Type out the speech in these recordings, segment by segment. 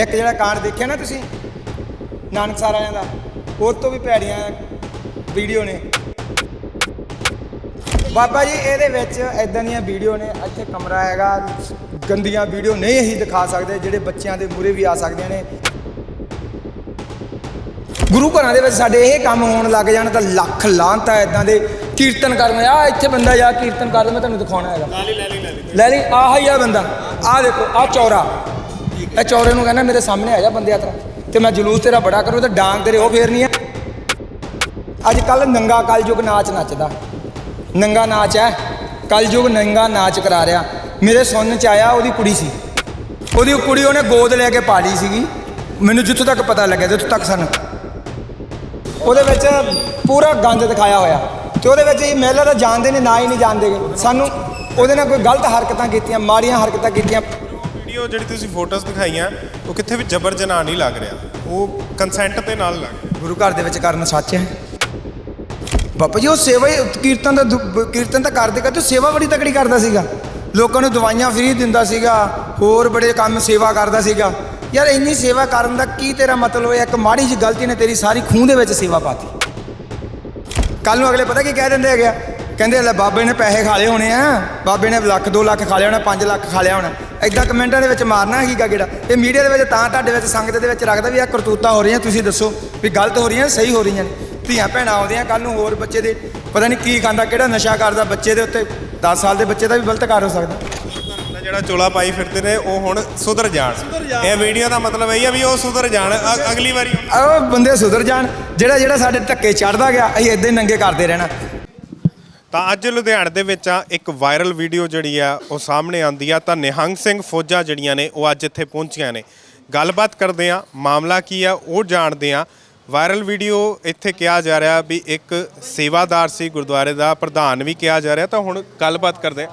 ਇੱਕ ਜਿਹੜਾ ਕਾਂਡ ਦੇਖਿਆ ਨਾ ਤੁਸੀਂ? ਨਾਨਕਸਰ ਵਾਲਿਆਂ ਦਾ। ਉਹ ਤੋਂ ਵੀ ਭੈੜੀਆਂ ਵੀਡੀਓ ਨੇ। ਬਾਬਾ ਜੀ ਇਹਦੇ ਵਿੱਚ ਇਦਾਂ ਦੀਆਂ ਵੀਡੀਓ ਨੇ। ਇੱਥੇ ਕਮਰਾ ਹੈਗਾ ਗੰਦੀਆਂ ਵੀਡੀਓ ਨਹੀਂ ਅਸੀਂ ਦਿਖਾ ਸਕਦੇ ਜਿਹੜੇ ਬੱਚਿਆਂ ਦੇ ਮੂਰੇ ਵੀ ਆ ਸਕਦੀਆਂ ਨੇ। ਗੁਰੂ ਘਰਾਂ ਦੇ ਵਿੱਚ ਸਾਡੇ ਇਹ ਕੰਮ ਹੋਣ ਲੱਗ ਜਾਣ ਤਾਂ ਲੱਖ ਲਾਂਤ ਇਦਾਂ ਦੇ। ਕੀਰਤਨ ਕਰਨ ਆ ਇੱਥੇ ਬੰਦਾ ਜਾ ਕੀਰਤਨ ਕਰ ਮੈਂ ਤੁਹਾਨੂੰ ਦਿਖਾਉਣਾ ਹੈਗਾ। ਲੈ ਲਈ ਲੈ ਲਈ। ਲੈ ਲਈ ਆਹ ਹੀ ਆ ਬੰਦਾ। ਆਹ ਦੇਖੋ ਆਹ ਚੌਰਾ। ਇਹ ਚੌਰੇ ਨੂੰ ਕਹਿੰਦਾ ਮੇਰੇ ਸਾਹਮਣੇ ਆ ਜਾ ਬੰਦਿਆ ਤੇਰਾ ਤੇ ਮੈਂ ਜਲੂਸ ਤੇਰਾ ਬੜਾ ਕਰੂੰ ਤੇ ਡਾਂਗ ਤੇਰੇ ਉਹ ਫੇਰਨੀ ਆ। ਅੱਜ ਕੱਲ ਨੰਗਾ ਕਲਯੁਗ ਨਾਚ ਨੱਚਦਾ। ਨੰਗਾ ਨਾਚ ਹੈ, ਕਲਯੁਗ ਨੰਗਾ ਨਾਚ ਕਰਾ ਰਿਹਾ। ਮੇਰੇ ਸੁਣਨ ਚ ਆਇਆ ਉਹਦੀ ਕੁੜੀ ਸੀ। ਉਹਦੀ ਕੁੜੀ ਉਹਨੇ ਗੋਦ ਲੈ ਕੇ ਪਾਲੀ ਸੀਗੀ। ਮੈਨੂੰ ਜਿੱਥੋਂ ਤੱਕ ਪਤਾ ਲੱਗਿਆ, ਜਿੱਥੋਂ ਤੱਕ ਸਾਨੂੰ। ਉਹਦੇ ਵਿੱਚ ਪੂਰਾ ਗੰਦ ਦਿਖਾਇਆ ਹੋਇਆ। ਤੇ ਉਹਦੇ ਵਿੱਚ ਇਹ ਮਹਿਲਾ ਤਾਂ ਜਾਣਦੇ ਨੇ, ਨਾ ਹੀ ਨਹੀਂ ਜਾਣਦੇ। ਸਾਨੂੰ ਉਹਦੇ ਨਾਲ ਕੋਈ ਗਲਤ ਹਰਕਤਾਂ ਕੀਤੀਆਂ, ਮਾੜੀਆਂ ਹਰਕਤਾਂ ਕੀਤੀਆਂ। ਵੀਡੀਓ ਜਿਹੜੀ ਤੁਸੀਂ ਫੋਟੋਜ਼ ਦਿਖਾਈਆਂ, ਉਹ ਕਿੱਥੇ ਵੀ ਜਬਰ ਜਨਾਹ ਨਹੀਂ ਲੱਗ ਰਿਹਾ। ਉਹ ਕੰਸੈਂਟ ਦੇ ਨਾਲ ਲੱਗ ਰਿਹਾ। ਗੁਰੂ ਘਰ ਦੇ ਵਿੱਚ ਕਰਨ ਸੱਚ ਹੈ। ਬਾਬਾ ਜੀ, ਉਹ ਸੇਵਾ ਹੀ ਕੀਰਤਨ ਦਾ ਦੁ- ਕੀਰਤਨ ਤਾਂ ਕਰਦੇ ਕਰਦੇ ਸੇਵਾ ਬੜੀ ਤਕੜੀ ਕਰਦਾ ਸੀਗਾ। ਲੋਕਾਂ ਨੂੰ ਦਵਾਈਆਂ ਫ੍ਰੀ ਦਿੰਦਾ ਸੀਗਾ, ਹੋਰ ਬੜੇ ਕੰਮ ਸੇਵਾ ਕਰਦਾ ਸੀਗਾ। ਯਾਰ ਇੰਨੀ ਸੇਵਾ ਕਰਨ ਦਾ ਕੀ ਤੇਰਾ ਮਤਲਬ ਹੈ ਇੱਕ ਮਾੜੀ ਜੀ ਗਲਤੀ ਨੇ ਤੇਰੀ ਸਾਰੀ ਖੂਹ ਦੇ ਵਿੱਚ ਸੇਵਾ ਪਾਤੀ। ਕੱਲ ਨੂੰ ਅਗਲੇ ਪਤਾ ਕੀ ਕਹਿ ਦਿੰਦੇ ਹੈਗੇ ਆ? ਕਹਿੰਦੇ ਲੈ ਬਾਬੇ ਨੇ ਪੈਸੇ ਖਾ ਲਏ ਹੋਣੇ ਆ। ਬਾਬੇ ਨੇ ਲੱਖ 2 ਲੱਖ ਖਾ ਲਿਆ ਹੋਣਾ 5 ਲੱਖ ਖਾ ਲਿਆ ਹੋਣਾ। ਐਦਾਂ ਕਮੈਂਟਾਂ ਦੇ ਵਿੱਚ ਮਾਰਨਾ ਹੈਗਾ ਕਿਹੜਾ? ਇਹ ਮੀਡੀਆ ਦੇ ਵਿੱਚ ਤਾਂ ਤੁਹਾਡੇ ਵਿੱਚ ਸੰਗਤ ਦੇ ਵਿੱਚ ਰੱਖਦਾ ਵੀ ਆ ਕਰਤੂਤਾਂ ਹੋ ਰਹੀਆਂ ਤੁਸੀਂ ਦੱਸੋ ਵੀ ਗਲਤ ਹੋ ਰਹੀਆਂ ਸਹੀ ਹੋ ਰਹੀਆਂ ਨੇ। ਧੀਆਂ ਭੈਣਾਂ ਆਉਂਦੀਆਂ ਕੱਲ ਨੂੰ ਹੋਰ ਬੱਚੇ ਦੇ ਪਤਾ ਨਹੀਂ ਕੀ ਖਾਂਦਾ ਕਿਹੜਾ ਨਸ਼ਾ ਕਰਦਾ ਬੱਚੇ ਦੇ ਉੱਤੇ। 10 ਸਾਲ ਦੇ ਬੱਚੇ ਦਾ ਵੀ ਗਲਤ ਕਰ ਹੋ ਸਕਦਾ। ਜਿਹੜਾ ਚੋਲਾ ਪਾਈ ਫਿਰਦੇ ਨੇ ਉਹ ਹੁਣ ਸੁਧਰ ਜਾਣ। ਇਹ ਵੀਡੀਓ ਦਾ ਮਤਲਬ ਇਹ ਆ ਵੀ ਉਹ ਸੁਧਰ ਜਾਣ। ਅਗਲੀ ਵਾਰੀ ਆਹ ਬੰਦੇ ਸੁਧਰ ਜਾਣ। ਜਿਹੜਾ ਜਿਹੜਾ ਸਾਡੇ ਧੱਕੇ ਚੜਦਾ ਗਿਆ ਅਸੀਂ ਇਦਾਂ ਹੀ ਨੰਗੇ ਕਰਦੇ ਰਹਿਣਾ। ਤਾਂ ਅੱਜ ਲੁਧਿਆਣੇ ਦੇ ਵਿੱਚ ਆ ਇੱਕ ਵਾਇਰਲ ਵੀਡੀਓ ਜਿਹੜੀ ਆ, ਉਹ ਸਾਹਮਣੇ ਆਂਦੀ ਆ। ਤਾਂ ਨਿਹੰਗ ਸਿੰਘ ਫੌਜਾਂ ਜਿਹੜੀਆਂ ਨੇ, ਉਹ ਅੱਜ ਇੱਥੇ ਪਹੁੰਚੀਆਂ ਨੇ। ਗੱਲਬਾਤ ਕਰਦੇ ਆ, ਮਾਮਲਾ ਕੀ ਆ, ਉਹ ਜਾਣਦੇ ਆ। ਵਾਇਰਲ ਵੀਡੀਓ ਇੱਥੇ ਕਿਹਾ ਜਾ ਰਿਹਾ ਵੀ ਇੱਕ ਸੇਵਾਦਾਰ ਸੀ, ਗੁਰਦੁਆਰੇ ਦਾ ਪ੍ਰਧਾਨ ਵੀ ਕਿਹਾ ਜਾ ਰਿਹਾ। ਤਾਂ ਹੁਣ ਗੱਲਬਾਤ ਕਰਦੇ ਆ।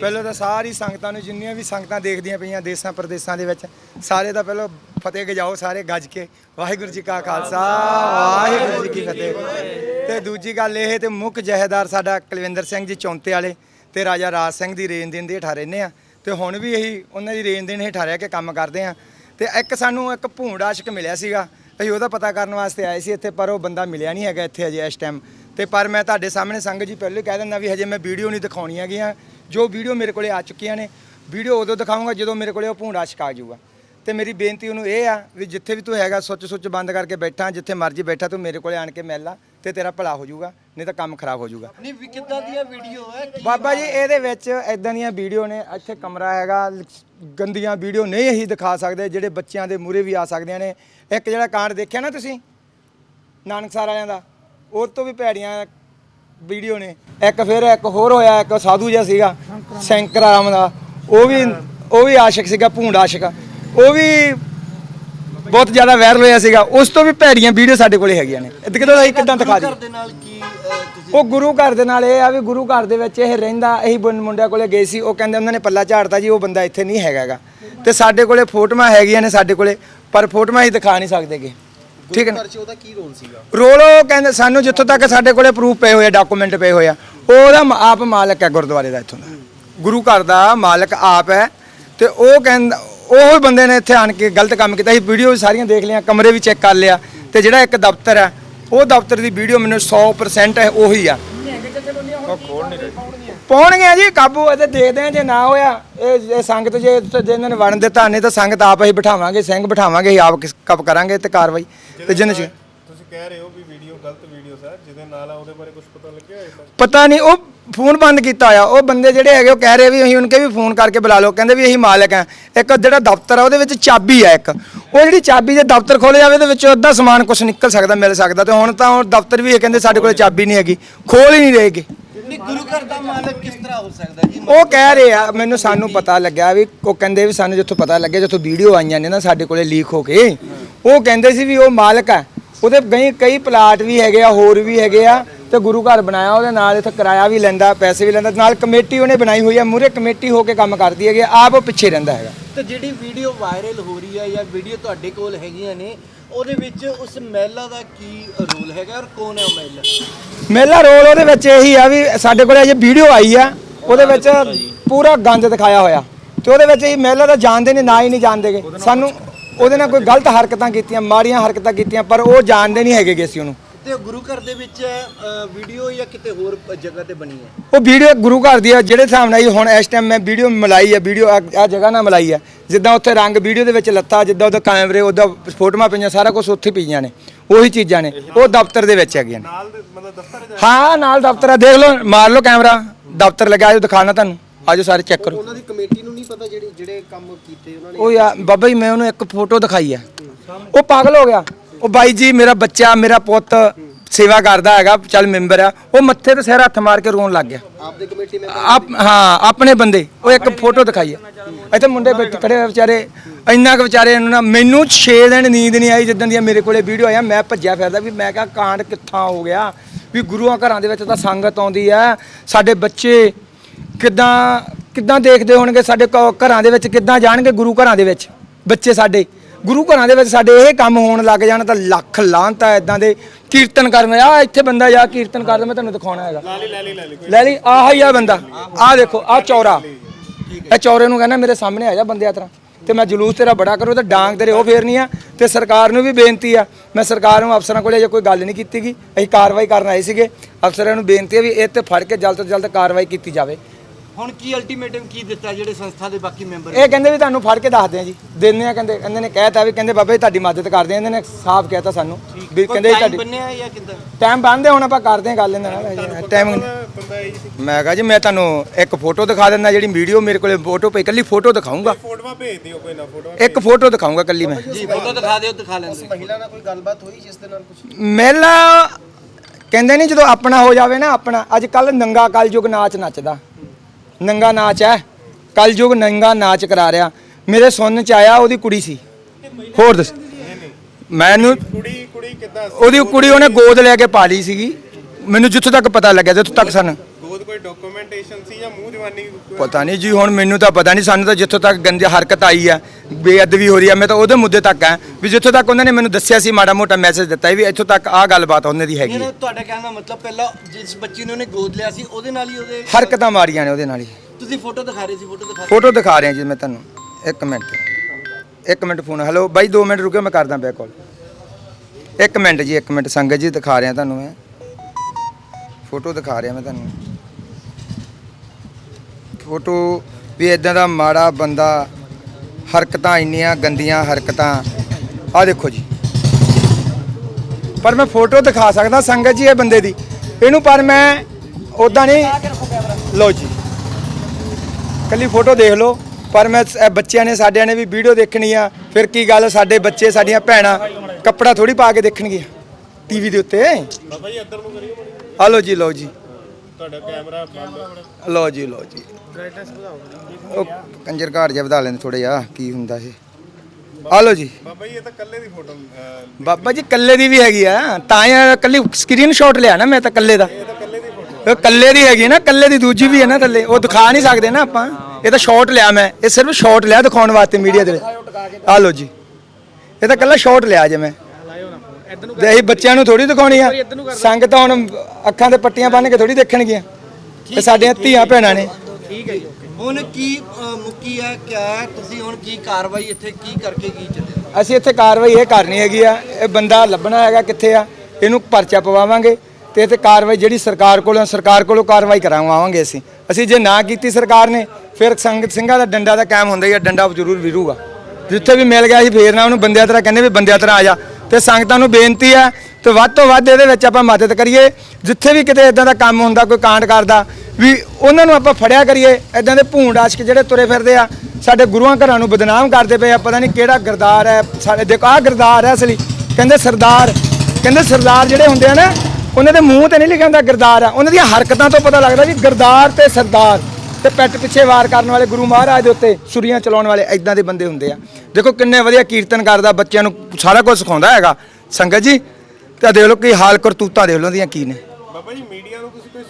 ਪਹਿਲਾਂ ਤਾਂ ਸਾਰੀ ਸੰਗਤਾਂ ਨੂੰ ਜਿੰਨੀਆਂ ਵੀ ਸੰਗਤਾਂ ਦੇਖਦੀਆਂ ਪਈਆਂ ਦੇਸਾਂ ਪ੍ਰਦੇਸਾਂ ਦੇ ਵਿੱਚ, ਸਾਰੇ ਦਾ ਪਹਿਲਾਂ ਫਤਿਹ ਗਜਾਓ, ਸਾਰੇ ਗੱਜ ਕੇ, ਵਾਹਿਗੁਰੂ ਜੀ ਕਾ ਖਾਲਸਾ, ਵਾਹਿਗੁਰੂ ਜੀ ਕੀ ਫਤਿਹ। ਤੇ ਦੂਜੀ ਗੱਲ ਇਹ ਤੇ ਮੁੱਖ ਜਹੇਦਾਰ ਸਾਡਾ ਕੁਲਵਿੰਦਰ ਸਿੰਘ ਜੀ ਚੌਂਤੇ ਵਾਲੇ ਤੇ ਰਾਜਾ ਰਾਜ ਸਿੰਘ ਦੀ ਰੇਨ ਦੇਣ ਦੇ ਹੇਠਾਂ ਰਹਿੰਦੇ ਆ। ਤੇ ਹੁਣ ਵੀ ਇਹੀ ਉਹਨਾਂ ਦੀ ਰੇਨ ਦੇਣ ਹੇਠਾਂ ਰਹਿ ਕੇ ਕੰਮ ਕਰਦੇ ਆ। ਤੇ ਇੱਕ ਸਾਨੂੰ ਇੱਕ ਭੂੰਡ ਆਸ਼ਕ ਮਿਲਿਆ ਸੀਗਾ, ਅਸੀਂ ਉਹਦਾ ਪਤਾ ਕਰਨ ਵਾਸਤੇ ਆਏ ਸੀ ਇੱਥੇ, ਪਰ ਉਹ ਬੰਦਾ ਮਿਲਿਆ ਨਹੀਂ ਹੈਗਾ ਇੱਥੇ ਅਜੇ ਇਸ ਟਾਈਮ ਤੇ ਪਰ ਮੈਂ ਤੁਹਾਡੇ ਸਾਹਮਣੇ ਸੰਗਤ ਜੀ ਪਹਿਲੇ ਕਹਿ ਦਿੰਦਾ ਵੀ ਹਜੇ ਮੈਂ ਵੀਡੀਓ ਨਹੀਂ ਦਿਖਾਉਣੀ ਹੈਗੀਆਂ ਜੋ ਵੀਡੀਓ ਮੇਰੇ ਕੋਲੇ ਆ ਚੁੱਕੀਆਂ ਨੇ ਵੀਡੀਓ ਉਦੋਂ ਦਿਖਾਊਂਗਾ ਜਦੋਂ ਮੇਰੇ ਕੋਲੇ ਉਹ ਭੂੰਡ ਆਸ਼ਕ ਆ ਜਾਊਗਾ ਤੇ ਮੇਰੀ ਬੇਨਤੀ ਉਹਨੂੰ ਇਹ ਆ ਵੀ ਜਿੱਥੇ ਵੀ ਤੂੰ ਹੈਗਾ ਸੁੱਚ ਸੁੱਚ ਬੰਦ ਕਰਕੇ ਬੈਠਾ ਜਿੱਥੇ ਮਰਜ਼ੀ ਬੈਠਾ ਤੂੰ ਮੇਰੇ ਕੋਲੇ ਆਣ ਕੇ ਮਿਲ ਲਾ ਤੇ ਤੇਰਾ ਭਲਾ ਹੋ ਜਾਊਗਾ ਨਹੀਂ ਤਾਂ ਕੰਮ ਖਰਾਬ ਹੋ ਜਾਊਗਾ ਨਹੀਂ ਵੀ ਕਿੱਦਾਂ ਦੀਆਂ ਵੀਡੀਓ ਹੈ ਕੀ ਬਾਬਾ ਜੀ ਇਹਦੇ ਵਿੱਚ ਇਦਾਂ ਦੀਆਂ ਵੀਡੀਓ ਨੇ ਇੱਥੇ ਕਮਰਾ ਹੈਗਾ ਗੰਦੀਆਂ ਵੀਡੀਓ ਨਹੀਂ ਅਸੀਂ ਦਿਖਾ ਸਕਦੇ ਜਿਹੜੇ ਬੱਚਿਆਂ ਦੇ ਮੂਰੇ ਵੀ ਆ ਸਕਦੀਆਂ ਨੇ। ਇੱਕ ਜਿਹੜਾ ਕਾਂਡ ਦੇਖਿਆ ਨਾ ਤੁਸੀਂ? ਨਾਨਕਸਰ ਵਾਲਿਆਂ ਦਾ ਉਹ ਤੋਂ ਵੀ ਭੈੜੀਆਂ ਵੀਡੀਓ ਨੇ। ਇੱਕ ਫਿਰ ਇੱਕ ਹੋਰ ਹੋਇਆ ਇੱਕ ਸਾਧੂ ਜਿਹਾ ਸੀਗਾ ਸ਼ੰਕਰ ਰਾਮ ਦਾ। ਉਹ ਵੀ ਉਹ ਵੀ ਆਸ਼ਿਕ ਸੀਗਾ ਭੂੰਡ ਆਸ਼ਿਕ। ਉਹ ਵੀ ਬਹੁਤ ਜ਼ਿਆਦਾ ਵਾਇਰਲ ਹੋਇਆ ਸੀਗਾ। ਉਸ ਤੋਂ ਵੀ ਭੈੜੀਆਂ ਵੀਡੀਓ ਸਾਡੇ ਕੋਲੇ ਹੈਗੀਆਂ ਨੇ। ਇਹ ਕਿਦਾਂ ਅਸੀਂ ਕਿਦਾਂ ਦਿਖਾ ਦਈਏ? ਦੇ ਨਾਲ ਕੀ ਅਹ, ਤੁਸੀਂ ਉਹ ਗੁਰੂ ਘਰ ਦੇ ਨਾਲ ਇਹ ਆ ਵੀ ਗੁਰੂ ਘਰ ਦੇ ਵਿੱਚ ਇਹ ਰਹਿੰਦਾ ਅਸੀਂ ਬੁੰ- ਮੁੰਡਿਆਂ ਕੋਲੇ ਗਏ ਸੀ। ਉਹ ਕਹਿੰਦੇ ਉਹਨਾਂ ਨੇ ਪੱਲਾ ਝਾੜਤਾ ਜੀ ਉਹ ਬੰਦਾ ਇੱਥੇ ਨਹੀਂ ਹੈਗਾਗਾ ਤੇ ਸਾਡੇ ਕੋਲੇ ਫੋਟੋਆਂ ਹੈਗੀਆਂ ਨੇ ਸਾਡੇ ਕੋਲੇ ਪਰ ਫੋਟੋਆਂ ਹੀ ਦਿਖਾ ਨਹੀਂ ਸਕਦੇਗੇ ਠੀਕ ਹੈ ਨਾ? ਘਰ 'ਚ ਉਹਦਾ ਕੀ ਰੋਲ ਸੀਗਾ? ਰੋਲ ਉਹ ਕਹਿੰਦੇ ਸਾਨੂੰ ਜਿੱਥੋਂ ਤੱਕ ਸਾਡੇ ਕੋਲੇ ਪ੍ਰੂਫ ਪਏ ਹੋਏ ਆ ਡਾਕੂਮੈਂਟ ਪਏ ਹੋਏ ਆ ਉਹ ਉਹਦਾ ਮ- ਆਪ ਮਾਲਕ ਹੈ ਗੁਰਦੁਆਰੇ ਦਾ ਇੱਥੋਂ ਦਾ। ਗੁਰੂ ਘਰ ਦਾ ਮਾਲਕ ਆਪ ਹੈ ਤੇ ਉਹ ਕਹਿੰਦਾ ਉਹ ਹੀ ਬੰਦੇ ਨੇ ਇੱਥੇ ਆਣ ਕੇ ਗਲਤ ਕੰਮ ਕੀਤਾ। ਸੀ ਵੀਡੀਓ ਵੀ ਸਾਰੀਆਂ ਦੇਖ ਲਿਆ ਕਮਰੇ ਵੀ ਚੈੱਕ ਕਰ ਲਿਆ ਤੇ ਜਿਹੜਾ ਇੱਕ ਦਫ਼ਤਰ ਹੈ ਉਹ ਦਫ਼ਤਰ ਦੀ ਵੀਡੀਓ ਮੈਨੂੰ 100% ਹੈ ਉਹੀ ਆ। ਪਾਉਣਗੇ ਜੀ ਕਾਬੂ ਅਤੇ ਦੇਖਦੇ ਆ ਜੇ ਨਾ ਹੋਇਆ ਇਹ ਇਹ ਸੰਗਤ ਜੇ ਜੇ ਇਹਨਾਂ ਨੇ ਵੜਨ ਦਿੱਤਾ ਨਹੀਂ ਤਾਂ ਸੰਗਤ ਆਪ ਅਸੀਂ ਬਿਠਾਵਾਂਗੇ ਸਿੰਘ ਬਿਠਾਵਾਂਗੇ ਅਸੀਂ ਆਪ ਕਬ ਕਰਾਂਗੇ ਤੇ ਕਾਰਵਾਈ ਤੇ ਜਿੰਨ ਚ ਤੁਸੀਂ ਕਹਿ ਰਹੇ ਹੋ ਵੀ ਵੀਡੀਓ ਗਲਤ ਵੀਡੀਓ ਹੈ ਜਿਹਦੇ ਨਾਲ ਆ ਉਹਦੇ ਬਾਰੇ ਕੁਝ ਪਤਾ ਲੱਗਿਆ ਹੈ ਪਤਾ ਨਹੀਂ ਉਹ ਫੋਨ ਬੰਦ ਕੀਤਾ ਹੋਇਆ ਉਹ ਬੰਦੇ ਜਿਹੜੇ ਹੈਗੇ ਉਹ ਕਹਿ ਰਹੇ ਵੀ ਅਸੀਂ ਉਹਨਾਂ ਕੇ ਵੀ ਫੋਨ ਕਰਕੇ ਬੁਲਾ ਲਓ ਕਹਿੰਦੇ ਵੀ ਅਸੀਂ ਮਾਲਕ ਆ। ਇੱਕ ਜਿਹੜਾ ਦਫ਼ਤਰ ਆ ਉਹਦੇ ਵਿੱਚ ਚਾਬੀ ਆ ਇੱਕ। ਉਹ ਜਿਹੜੀ ਚਾਬੀ ਜੇ ਦਫ਼ਤਰ ਖੋਲੇ ਜਾਵੇ ਉਹਦੇ ਵਿੱਚੋਂ ਅੱਧਾ ਸਮਾਨ ਕੁਝ ਨਿਕਲ ਸਕਦਾ ਮਿਲ ਸਕਦਾ ਤੇ ਹੁਣ ਤਾਂ ਉਹ ਦਫ਼ਤਰ ਵੀ ਇਹ ਕਹਿੰਦੇ ਸਾਡੇ ਕੋਲ ਚਾਬੀ ਨਹੀਂ ਹੈਗੀ ਖੋਲ ਹੀ ਨਹੀਂ ਰਹੇਗੇ ਨਹੀਂ ਗੁਰੂ ਘਰ ਦਾ ਮਾਲਕ ਕਿਸ ਤਰ੍ਹਾਂ ਹੋ ਸਕਦਾ ਜੀ? ਉਹ ਕਹਿ ਰਹੇ ਆ ਮੈਨੂੰ ਸਾਨੂੰ ਪਤਾ ਲੱਗਿਆ ਵੀ ਉਹ ਕਹਿੰਦੇ ਵੀ ਸਾਨੂੰ ਜਿੱਥੋਂ ਪਤਾ ਲੱਗਿਆ ਜਿੱਥੋਂ ਵੀਡੀਓ ਆਈਆਂ ਨੇ ਨਾ ਸਾਡੇ ਕੋਲੇ ਲੀਕ ਹੋ ਕੇ ਉਹ ਕਹਿੰਦੇ ਸੀ ਵੀ ਉਹ ਮਾਲਕ ਆ। ਉਹਦੇ ਕਈ ਕਈ ਪਲਾਟ ਵੀ ਹੈਗੇ ਆ ਹੋਰ ਵੀ ਹੈਗੇ ਆ ਤੇ ਗੁਰੂ ਘਰ ਬਣਾਇਆ ਉਹਦੇ ਨਾਲ ਇੱਥੇ ਕਿਰਾਇਆ ਵੀ ਲੈਂਦਾ ਪੈਸੇ ਵੀ ਲੈਂਦਾ ਨਾਲ ਕਮੇਟੀ ਉਹਨੇ ਬਣਾਈ ਹੋਈ ਆ ਮੂਰੇ ਕਮੇਟੀ ਹੋ ਕੇ ਕੰਮ ਕਰਦੀ ਹੈਗੀ ਆਪ ਉਹ ਪਿੱਛੇ ਰਹਿੰਦਾ ਹੈਗਾ। ਤੇ ਜਿਹੜੀ ਵੀਡੀਓ ਵਾਇਰਲ ਹੋ ਰਹੀ ਹੈ ਜਾਂ ਵੀਡੀਓ ਤੁਹਾਡੇ ਕੋਲ ਹੈਗੀਆਂ ਨੇ ਉਹਦੇ ਵਿੱਚ ਉਸ ਮਹਿਲਾ ਦਾ ਕੀ ਰੋਲ ਹੈਗਾ ਔਰ ਕੌਣ ਹੈ ਉਹ ਮਹਿਲਾ? ਮੇਲਾ ਰੋਲ ਉਹਦੇ ਵਿੱਚ ਇਹੀ ਆ ਵੀ ਸਾਡੇ ਕੋਲੇ ਅਜੇ ਵੀਡੀਓ ਆਈ ਆ ਉਹਦੇ ਵਿੱਚ ਪੂਰਾ ਗੰਦ ਦਿਖਾਇਆ ਹੋਇਆ। ਤੇ ਉਹਦੇ ਵਿੱਚ ਇਹ ਮਹਿਲਾ ਦਾ ਜਾਣਦੇ ਨੇ ਨਾ ਹੀ ਨਹੀਂ ਜਾਣਦੇਗੇ ਸਾਨੂੰ ਉਹਦੇ ਨਾਲ ਕੋਈ ਗਲਤ ਹਰਕਤਾਂ ਕੀਤੀਆਂ ਮਾੜੀਆਂ ਹਰਕਤਾਂ ਕੀਤੀਆਂ ਪਰ ਉਹ ਜਾਣਦੇ ਨਹੀਂ ਹੈਗੇਗੇ ਅਸੀਂ ਉਹਨੂੰ। ਤੇ ਗੁਰੂ ਘਰ ਦੇ ਵਿੱਚ ਵੀਡੀਓ ਜਾਂ ਕਿਤੇ ਹੋਰ ਜਗ੍ਹਾ ਤੇ ਬਣੀ ਹੈ? ਉਹ ਵੀਡੀਓ ਗੁਰੂ ਘਰ ਦੀ ਆ ਜਿਹੜੇ ਹਿਸਾਬ ਨਾਲ ਜੀ ਹੁਣ ਇਸ ਟਾਈਮ ਮੈਂ ਵੀਡੀਓ ਮਲਾਈ ਆ ਵੀਡੀਓ ਆ ਜਗ੍ਹਾ ਨਾਲ ਮਲਾਈ ਆ ਜਿੱਦਾਂ ਉੱਥੇ ਰੰਗ ਵੀਡੀਓ ਦੇ ਵਿੱਚ ਲੱਤਾ ਜਿੱਦਾਂ ਉਹਦਾ ਕੈਮਰੇ ਉਹਦਾ ਫੋਟੋਆਂ ਪਈਆਂ ਸਾਰਾ ਕੁਝ ਉੱਥੇ ਪਈਆਂ ਨੇ। ਉਹੀ ਚੀਜ਼ਾਂ ਨੇ ਉਹ ਦਫ਼ਤਰ ਦੇ ਵਿੱਚ ਹੈਗੀਆਂ ਨੇ। ਨਾਲ ਦੇ ਮਤਲਬ ਦਫ਼ਤਰ ਹਾਂ ਨਾਲ ਦਫ਼ਤਰ ਆ ਦੇਖ ਲਓ ਮਾਰ ਲਓ ਕੈਮਰਾ। ਦਫ਼ਤਰ ਲੱਗਾ ਆਜੋ ਦਿਖਾਣਾ ਤੁਹਾਨੂੰ। ਆਜੋ ਸਾਰੇ ਚੈੱਕ ਕਰੋ। ਉਹਨਾਂ ਦੀ ਕਮੇਟੀ ਨੂੰ ਨਹੀਂ ਪਤਾ ਜਿਹੜੇ ਜਿਹੜੇ ਕੰਮ ਕੀਤੇ ਉਹਨਾਂ ਨੇ? ਉਹ ਯਾ ਬਾਬਾ ਜੀ ਮੈਂ ਉਹਨੂੰ ਇੱਕ ਫੋਟੋ ਦਿਖਾਈ ਆ ਉਹ ਪਾਗਲ ਹੋ ਗਿਆ। ਉਹ ਬਾਈ ਜੀ ਮੇਰਾ ਬੱਚਾ ਮੇਰਾ ਪੁੱਤ ਸੇਵਾ ਕਰਦਾ ਹੈਗਾ ਚੱਲ ਮੈਂਬਰ ਆ। ਉਹ ਮੱਥੇ ਤੇ ਸਿਰ ਹੱਥ ਮਾਰ ਕੇ ਰੋਣ ਲੱਗ ਗਿਆ। ਆਪਦੇ ਕਮੇਟੀ ਮੈਂਬਰ ਆਪ ਹਾਂ ਆਪਣੇ ਬੰਦੇ। ਉਹ ਇੱਕ ਫੋਟੋ ਦਿਖਾਈ ਆ। ਇੱਥੇ ਮੁੰਡੇ ਬੈਠੇ ਖੜੇ ਹੋਏ ਵਿਚਾਰੇ। ਇੰਨਾ ਕੁ ਵਿਚਾਰੇ ਇਹਨਾਂ ਨਾਲ ਮੈਨੂੰ 6 ਦਿਨ ਨੀਂਦ ਨਹੀਂ ਆਈ ਜਿੱਦਾਂ ਦੀਆਂ ਮੇਰੇ ਕੋਲੇ ਵੀਡੀਓ ਆਇਆ ਮੈਂ ਭੱਜਿਆ ਫਿਰਦਾ ਵੀ ਮੈਂ ਕਿਹਾ ਕਾਂਡ ਕਿੱਥਾਂ ਹੋ ਗਿਆ? ਵੀ ਗੁਰੂਆਂ ਘਰਾਂ ਦੇ ਵਿੱਚ ਤਾਂ ਸੰਗਤ ਆਉਂਦੀ ਆ। ਸਾਡੇ ਬੱਚੇ ਕਿੱਦਾਂ ਕਿੱਦਾਂ ਦੇਖਦੇ ਹੋਣਗੇ? ਸਾਡੇ ਘਰਾਂ ਦੇ ਵਿੱਚ ਕਿੱਦਾਂ ਜਾਣਗੇ ਗੁਰੂ ਘਰਾਂ ਦੇ ਵਿੱਚ? ਬੱਚੇ ਸਾਡੇ। ਗੁਰੂ ਘਰਾਂ ਦੇ ਵਿੱਚ ਸਾਡੇ ਇਹ ਕੰਮ ਹੋਣ ਲੱਗ ਜਾਣ ਤਾਂ ਲੱਖ ਲਾਂਤਾ ਇਦਾਂ ਦੇ ਕੀਰਤਨ ਕਰਨ ਆ ਇੱਥੇ ਬੰਦਾ ਜਾ ਕੀਰਤਨ ਕਰਦਾ ਮੈਂ ਤੁਹਾਨੂੰ ਦਿਖਾਉਣਾ ਹੈਗਾ। ਲੈ ਲਈ ਆਹ ਹੀ ਆ ਬੰਦਾ। ਆਹ ਦੇਖੋ ਆਹ ਚੌਰਾ। ਇਹ ਚੌਰੇ ਨੂੰ ਕਹਿੰਦਾ ਮੇਰੇ ਸਾਹਮਣੇ ਆ ਜਾ ਬੰਦਿਆ ਤਰ੍ਹਾਂ। ਤੇ ਮੈਂ ਜਲੂਸ ਤੇਰਾ ਬੜਾ ਕਰੂੰ ਤੇ ਡਾਂਗ ਤੇਰੇ ਉਹ ਫੇਰਨੀ ਆ। ਤੇ ਸਰਕਾਰ ਨੂੰ ਵੀ ਬੇਨਤੀ ਆ। ਮੈਂ ਸਰਕਾਰ ਨੂੰ ਅਫਸਰਾਂ ਕੋਲੇ ਜੇ ਕੋਈ ਗੱਲ ਨਹੀਂ ਕੀਤੀਗੀ ਅਸੀਂ ਕਾਰਵਾਈ ਕਰਨ ਆਏ ਸੀਗੇ। ਅਫਸਰਾਂ ਨੂੰ ਬੇਨਤੀ ਆ ਵੀ ਇਹ ਤੇ ਫੜ ਕੇ ਜਲਦ ਤੋਂ ਜਲਦ ਕਾਰਵਾਈ ਕੀਤੀ ਜਾਵੇ। ਹੁਣ ਕੀ ਅਲਟੀਮੇਟਮ ਕੀ ਦਿੱਤਾ ਜਿਹੜੇ ਸੰਸਥਾ ਦੇ ਬਾਕੀ ਮੈਂਬਰ ਇਹ ਕਹਿੰਦੇ ਵੀ ਤੁਹਾਨੂੰ ਫੜ ਕੇ ਦੱਸਦੇ ਆ ਜੀ। ਦਿੰਦੇ ਆ ਕਹਿੰਦੇ ਇਹਨਾਂ ਨੇ ਕਹਿਤਾ ਵੀ ਕਹਿੰਦੇ ਬਾਬਾ ਜੀ ਤੁਹਾਡੀ ਮਦਦ ਕਰਦੇ ਆ ਇਹਨਾਂ ਨੇ ਸਾਫ਼ ਕਹਿਤਾ ਸਾਨੂੰ ਵੀ ਕਹਿੰਦੇ ਜੀ ਤੁਹਾਡੀ ਬੰਨਿਆ ਜਾਂ ਕਿੱਦਾਂ? ਟਾਈਮ ਬੰਦੇ ਹੁਣ ਆਪਾਂ ਕਰਦੇ ਆ ਗੱਲ ਇਹਨਾਂ ਨਾਲ। ਟਾਈਮ ਮੈਂ ਕਹਾ ਜੀ ਮੈਂ ਤੁਹਾਨੂੰ ਇੱਕ ਫੋਟੋ ਦਿਖਾ ਦਿੰਦਾ ਜਿਹੜੀ ਵੀਡੀਓ ਮੇਰੇ ਕੋਲੇ ਫੋਟੋ ਪਈ ਕੱਲੀ ਫੋਟੋ ਦਿਖਾਉਂਗਾ ਫੋਟੋਆਂ ਭੇਜ ਦਿਓ ਕੋਈ ਨਾ ਫੋਟੋ ਇੱਕ ਫੋਟੋ ਦਿਖਾਉਂਗਾ ਕੱਲੀ ਮੈਂ। ਜੀ ਫੋਟੋ ਦਿਖਾ ਦਿਓ ਦਿਖਾ ਲੈਂਦੇ। ਮਹਿਲਾ ਨਾਲ ਕੋਈ ਗੱਲਬਾਤ ਹੋਈ ਜਿਸ ਦੇ ਨਾਲ ਕੁਝ ਮੇਲਾ ਕਹਿੰਦੇ ਨਹੀਂ ਜਦੋਂ ਆਪਣਾ ਹੋ ਜਾਵੇ ਨਾ ਆਪਣਾ ਅੱਜ ਕੱਲ ਨੰਗਾ ਕਲਯੁਗ ਨਾਚ ਨੱਚਦਾ। ਨੰਗਾ ਨਾਚ ਹੈ। ਕਲਯੁਗ ਨੰਗਾ ਨਾਚ ਕਰਾ ਰਿਹਾ। ਮੇਰੇ ਸੁਣਨ ਚ ਆਇਆ ਉਹਦੀ ਕੁੜੀ ਸੀ। ਹੋਰ ਦੱਸ। ਮੈਨੂੰ ਕੁੜੀ ਕੁੜੀ ਕਿੱਦਾਂ ਉਹਦੀ ਕੁੜੀ ਉਹਨੇ ਗੋਦ ਲੈ ਕੇ ਪਾਲੀ ਸੀਗੀ। ਮੈਨੂੰ ਜਿੱਥੋਂ ਤੱਕ ਪਤਾ ਲੱਗਿਆ ਜਿੱਥੋਂ ਤੱਕ ਸਾਨੂੰ। ਕੋਈ ਡਾਕੂਮੈਂਟੇਸ਼ਨ ਸੀ ਜਾਂ ਮੂੰਹ ਜਵਾਨੀ ਪਤਾ ਨਹੀਂ ਜੀ ਹੁਣ ਮੈਨੂੰ ਤਾਂ ਪਤਾ ਨਹੀਂ ਸਾਨੂੰ ਤਾਂ ਜਿੱਥੋਂ ਤੱਕ ਗੰਦੀ ਹਰਕਤ ਆਈ ਆ ਬੇਅਦਬੀ ਹੋ ਰਹੀ ਆ ਮੈਂ ਤਾਂ ਉਹਦੇ ਮੁੱਦੇ ਤੱਕ ਆ ਵੀ ਜਿੱਥੋਂ ਤੱਕ ਉਹਨਾਂ ਨੇ ਮੈਨੂੰ ਦੱਸਿਆ ਸੀ ਮਾੜਾ ਮੋਟਾ ਮੈਸੇਜ ਦਿੱਤਾ ਵੀ ਇੱਥੋਂ ਤੱਕ ਆਹ ਗੱਲਬਾਤ ਉਹਨਾਂ ਦੀ ਹੈਗੀ। ਤੁਹਾਡਾ ਕਹਿਣ ਦਾ ਮਤਲਬ ਪਹਿਲਾਂ ਜਿਸ ਬੱਚੀ ਨੂੰ ਉਹਨੇ ਗੋਦ ਲਿਆ ਸੀ ਉਹਦੇ ਨਾਲ ਹੀ ਉਹਦੇ ਹਰਕਤਾਂ ਮਾਰੀਆਂ ਨੇ ਉਹਦੇ ਨਾਲ ਹੀ। ਤੁਸੀਂ ਫੋਟੋ ਦਿਖਾ ਰਹੇ ਸੀ ਫੋਟੋ ਦਿਖਾ ਫੋਟੋ ਦਿਖਾ ਰਿਹਾ ਜੀ ਮੈਂ ਤੁਹਾਨੂੰ। ਇੱਕ ਮਿੰਟ। ਇੱਕ ਮਿੰਟ ਫੋਨ ਹੈਲੋ ਬਾਈ 2 ਮਿੰਟ ਰੁਕਿਓ ਮੈਂ ਕਰਦਾ ਬੈਕ ਕਾਲ ਇੱਕ ਮਿੰਟ ਜੀ ਇੱਕ ਮਿੰਟ ਸੰਗਤ ਜੀ ਦਿਖਾ ਰਿਹਾ ਤੁਹਾਨੂੰ ਮੈਂ। ਫੋਟੋ ਦਿਖਾ ਰਿਹਾ ਮੈਂ ਤੁਹਾਨੂੰ। ਫੋਟੋ ਵੀ ਇਦਾਂ ਦਾ ਮਾੜਾ ਬੰਦਾ ਹਰਕਤਾਂ ਇੰਨੀਆਂ ਗੰਦੀਆਂ ਹਰਕਤਾਂ। ਆ ਦੇਖੋ ਜੀ। ਪਰ ਮੈਂ ਫੋਟੋ ਦਿਖਾ ਸਕਦਾ ਸੰਗਤ ਜੀ ਇਹ ਬੰਦੇ ਦੀ। ਇਹਨੂੰ ਪਰ ਮੈਂ ਉਦਾਂ ਨਹੀਂ ਲਓ ਜੀ। ਕੱਲੀ ਫੋਟੋ ਦੇਖ ਲਓ। ਪਰ ਮੈਂ ਬੱਚਿਆਂ ਨੇ ਸਾਡਿਆਂ ਨੇ ਵੀ ਵੀਡੀਓ ਦੇਖਣੀ ਆ। ਫਿਰ ਕੀ ਗੱਲ ਸਾਡੇ ਬੱਚੇ ਸਾਡੀਆਂ ਭੈਣਾਂ ਕੱਪੜਾ ਥੋੜੀ ਪਾ ਕੇ ਦੇਖਣਗੇ ਟੀਵੀ ਦੇ ਉੱਤੇ। ਬਾਬਾ ਜੀ ਇੱਧਰ ਨੂੰ ਕਰਿਓ ਮਾੜੀ। ਆ ਲਓ ਜੀ ਲਓ ਜੀ। ਤੁਹਾਡਾ ਕੈਮਰਾ ਬੰਦ। ਲਓ ਜੀ ਲਓ ਜੀ। ਉਹ ਕੰਜਰ ਘਾਟ ਜਿਹਾ ਵਧਾ ਲੈਂਦੇ ਥੋੜੇ ਜਿਹਾ ਕੀ ਹੁੰਦਾ ਇਹ। ਆ ਲਓ ਜੀ। ਬਾਬਾ ਜੀ ਇਹ ਤਾਂ ਕੱਲੇ ਦੀ ਫੋਟੋ ਬਾਬਾ ਜੀ ਕੱਲੇ ਦੀ ਵੀ ਹੈਗੀ ਆ। ਤਾਂ ਇਹ ਕੱਲੀ ਸਕਰੀਨਸ਼ਾਟ ਲਿਆ ਨਾ ਮੈਂ ਤਾਂ ਕੱਲੇ ਦਾ। ਇਹ ਕੱਲੇ ਦੀ ਹੈਗੀ ਨਾ ਕੱਲੇ ਦੀ ਦੂਜੀ ਵੀ ਹੈ ਨਾ ਥੱਲੇ। ਉਹ ਦਿਖਾ ਨਹੀਂ ਸਕਦੇ ਨਾ ਆਪਾਂ। ਇਹ ਤਾਂ ਸ਼ਾਟ ਲਿਆ ਮੈਂ। ਇਹ ਸਿਰਫ ਸ਼ਾਟ ਲਿਆ ਦਿਖਾਉਣ ਵਾਸਤੇ ਮੀਡੀਆ ਦੇ ਆ ਲਓ ਜੀ। ਇਹ ਤਾਂ ਕੱਲਾ ਸ਼ਾਟ ਲਿਆ ਜੇ ਮੈਂ। ਤੇ ਅਸੀਂ ਬੱਚਿਆਂ ਨੂੰ ਥੋੜੀ ਦਿਖਾਉਣੀ ਆ। ਸੰਗਤ ਤਾਂ ਹੁਣ ਅੱਖਾਂ ਤੇ ਪੱਟੀਆਂ ਬੰਨ ਕੇ ਥੋੜੀ ਦੇਖਣਗੀਆਂ। ਇਹ ਸਾਡੀਆਂ ਧੀਆਂ ਭੈਣਾਂ ਨੇ। ਹੁਣ ਕੀ ਅ, ਮੁੱਕੀ ਹੈ ਕਿਆ ਹੈ? ਤੁਸੀਂ ਹੁਣ ਕੀ ਕਾਰਵਾਈ ਇੱਥੇ ਕੀ ਕਰਕੇ ਕੀ ਚੱਲੇ ਅਸੀਂ ਇੱਥੇ ਕਾਰਵਾਈ ਇਹ ਕਰਨੀ ਹੈਗੀ ਆ। ਇਹ ਬੰਦਾ ਲੱਭਣਾ ਹੈਗਾ ਕਿੱਥੇ ਆ? ਇਹਨੂੰ ਪਰਚਾ ਪਵਾਵਾਂਗੇ ਤੇ ਇੱਥੇ ਕਾਰਵਾਈ ਜਿਹੜੀ ਸਰਕਾਰ ਕੋਲੋਂ ਸਰਕਾਰ ਕੋਲੋਂ ਕਾਰਵਾਈ ਕਰਾਵਾਂਗੇ ਅਸੀਂ। ਅਸੀਂ ਜੇ ਨਾ ਕੀਤੀ ਸਰਕਾਰ ਨੇ ਫਿਰ ਸੰਗਤ ਸਿੰਘਾਂ ਦਾ ਡੰਡਾ ਦਾ ਕਾਇਮ ਹੁੰਦਾ ਹੀ ਆ ਡੰਡਾ ਜ਼ਰੂਰ ਵਿਰੂਗਾ। ਜਿੱਥੇ ਵੀ ਮਿਲ ਗਿਆ ਸੀ ਫੇਰ ਨਾ ਉਹਨੂੰ ਬੰਦਿਆਂ ਤਰ੍ਹਾਂ ਕਹਿੰਦੇ ਵੀ ਬੰਦਿਆਂ ਤਰ੍ਹਾਂ ਆ ਜਾ। ਤੇ ਸੰਗਤਾਂ ਨੂੰ ਬੇਨਤੀ ਆ ਤੇ ਵੱਧ ਤੋਂ ਵੱਧ ਇਹਦੇ ਵਿੱਚ ਆਪਾਂ ਮਦਦ ਕਰੀਏ। ਜਿੱਥੇ ਵੀ ਕਿਤੇ ਇਦਾਂ ਦਾ ਕੰਮ ਹੁੰਦਾ, ਕੋਈ ਕਾਂਡ ਕਰਦਾ, ਵੀ ਉਹਨਾਂ ਨੂੰ ਆਪਾਂ ਫੜਿਆ ਕਰੀਏ। ਇਦਾਂ ਦੇ ਭੂੰਡ ਆਸ਼ਕ ਜਿਹੜੇ ਤੁਰੇ ਫਿਰਦੇ ਆ, ਸਾਡੇ ਗੁਰੂਆਂ ਘਰਾਂ ਨੂੰ ਬਦਨਾਮ ਕਰਦੇ ਪਏ ਆ। ਪਤਾ ਨਹੀਂ ਕਿਹੜਾ ਗਰਦਾਰ ਹੈ, ਸਾਡੇ ਦੇਖੋ, ਆਹ ਗਰਦਾਰ ਹੈ ਅਸਲੀ। ਕਹਿੰਦੇ ਸਰਦਾਰ ਕਹਿੰਦੇ ਸਰਦਾਰ ਜਿਹੜੇ ਹੁੰਦੇ ਆ ਨਾ, ਉਹਨਾਂ ਦੇ ਮੂੰਹ ਤੇ ਨਹੀਂ ਲਿਖਿਆ ਹੁੰਦਾ ਗਰਦਾਰ ਆ। ਉਹਨਾਂ ਦੀਆਂ ਹਰਕਤਾਂ ਤੋਂ ਪਤਾ ਲੱਗਦਾ ਵੀ ਗਰਦਾਰ ਤੇ ਸਰਦਾਰ। ਤੇ ਪੈਟ ਪਿੱਛੇ ਵਾਰ ਕਰਨ ਵਾਲੇ ਗੁਰੂ ਮਹਾਰਾਜ ਦੇ ਉੱਤੇ ਛੁਰੀਆਂ ਚਲਾਉਣ ਵਾਲੇ ਐਦਾਂ ਦੇ ਬੰਦੇ ਹੁੰਦੇ ਆ। ਦੇਖੋ ਕਿੰਨੇ ਵਧੀਆ ਕੀਰਤਨ ਕਰਦਾ, ਬੱਚਿਆਂ ਨੂੰ ਸਾਰਾ ਕੁਝ ਸਿਖਾਉਂਦਾ ਹੈਗਾ। ਸੰਗਤ ਜੀ, ਤਾਂ ਦੇਖ ਲਓ ਕੀ ਹਾਲ ਕਰਤੂਤਾਂ ਦੇਖ ਲਓ ਦੀਆਂ ਕੀ ਨੇ। ਬਾਬਾ ਜੀ, ਮੀਡੀਆ ਨੂੰ ਤੁਸੀਂ ਕੋਈ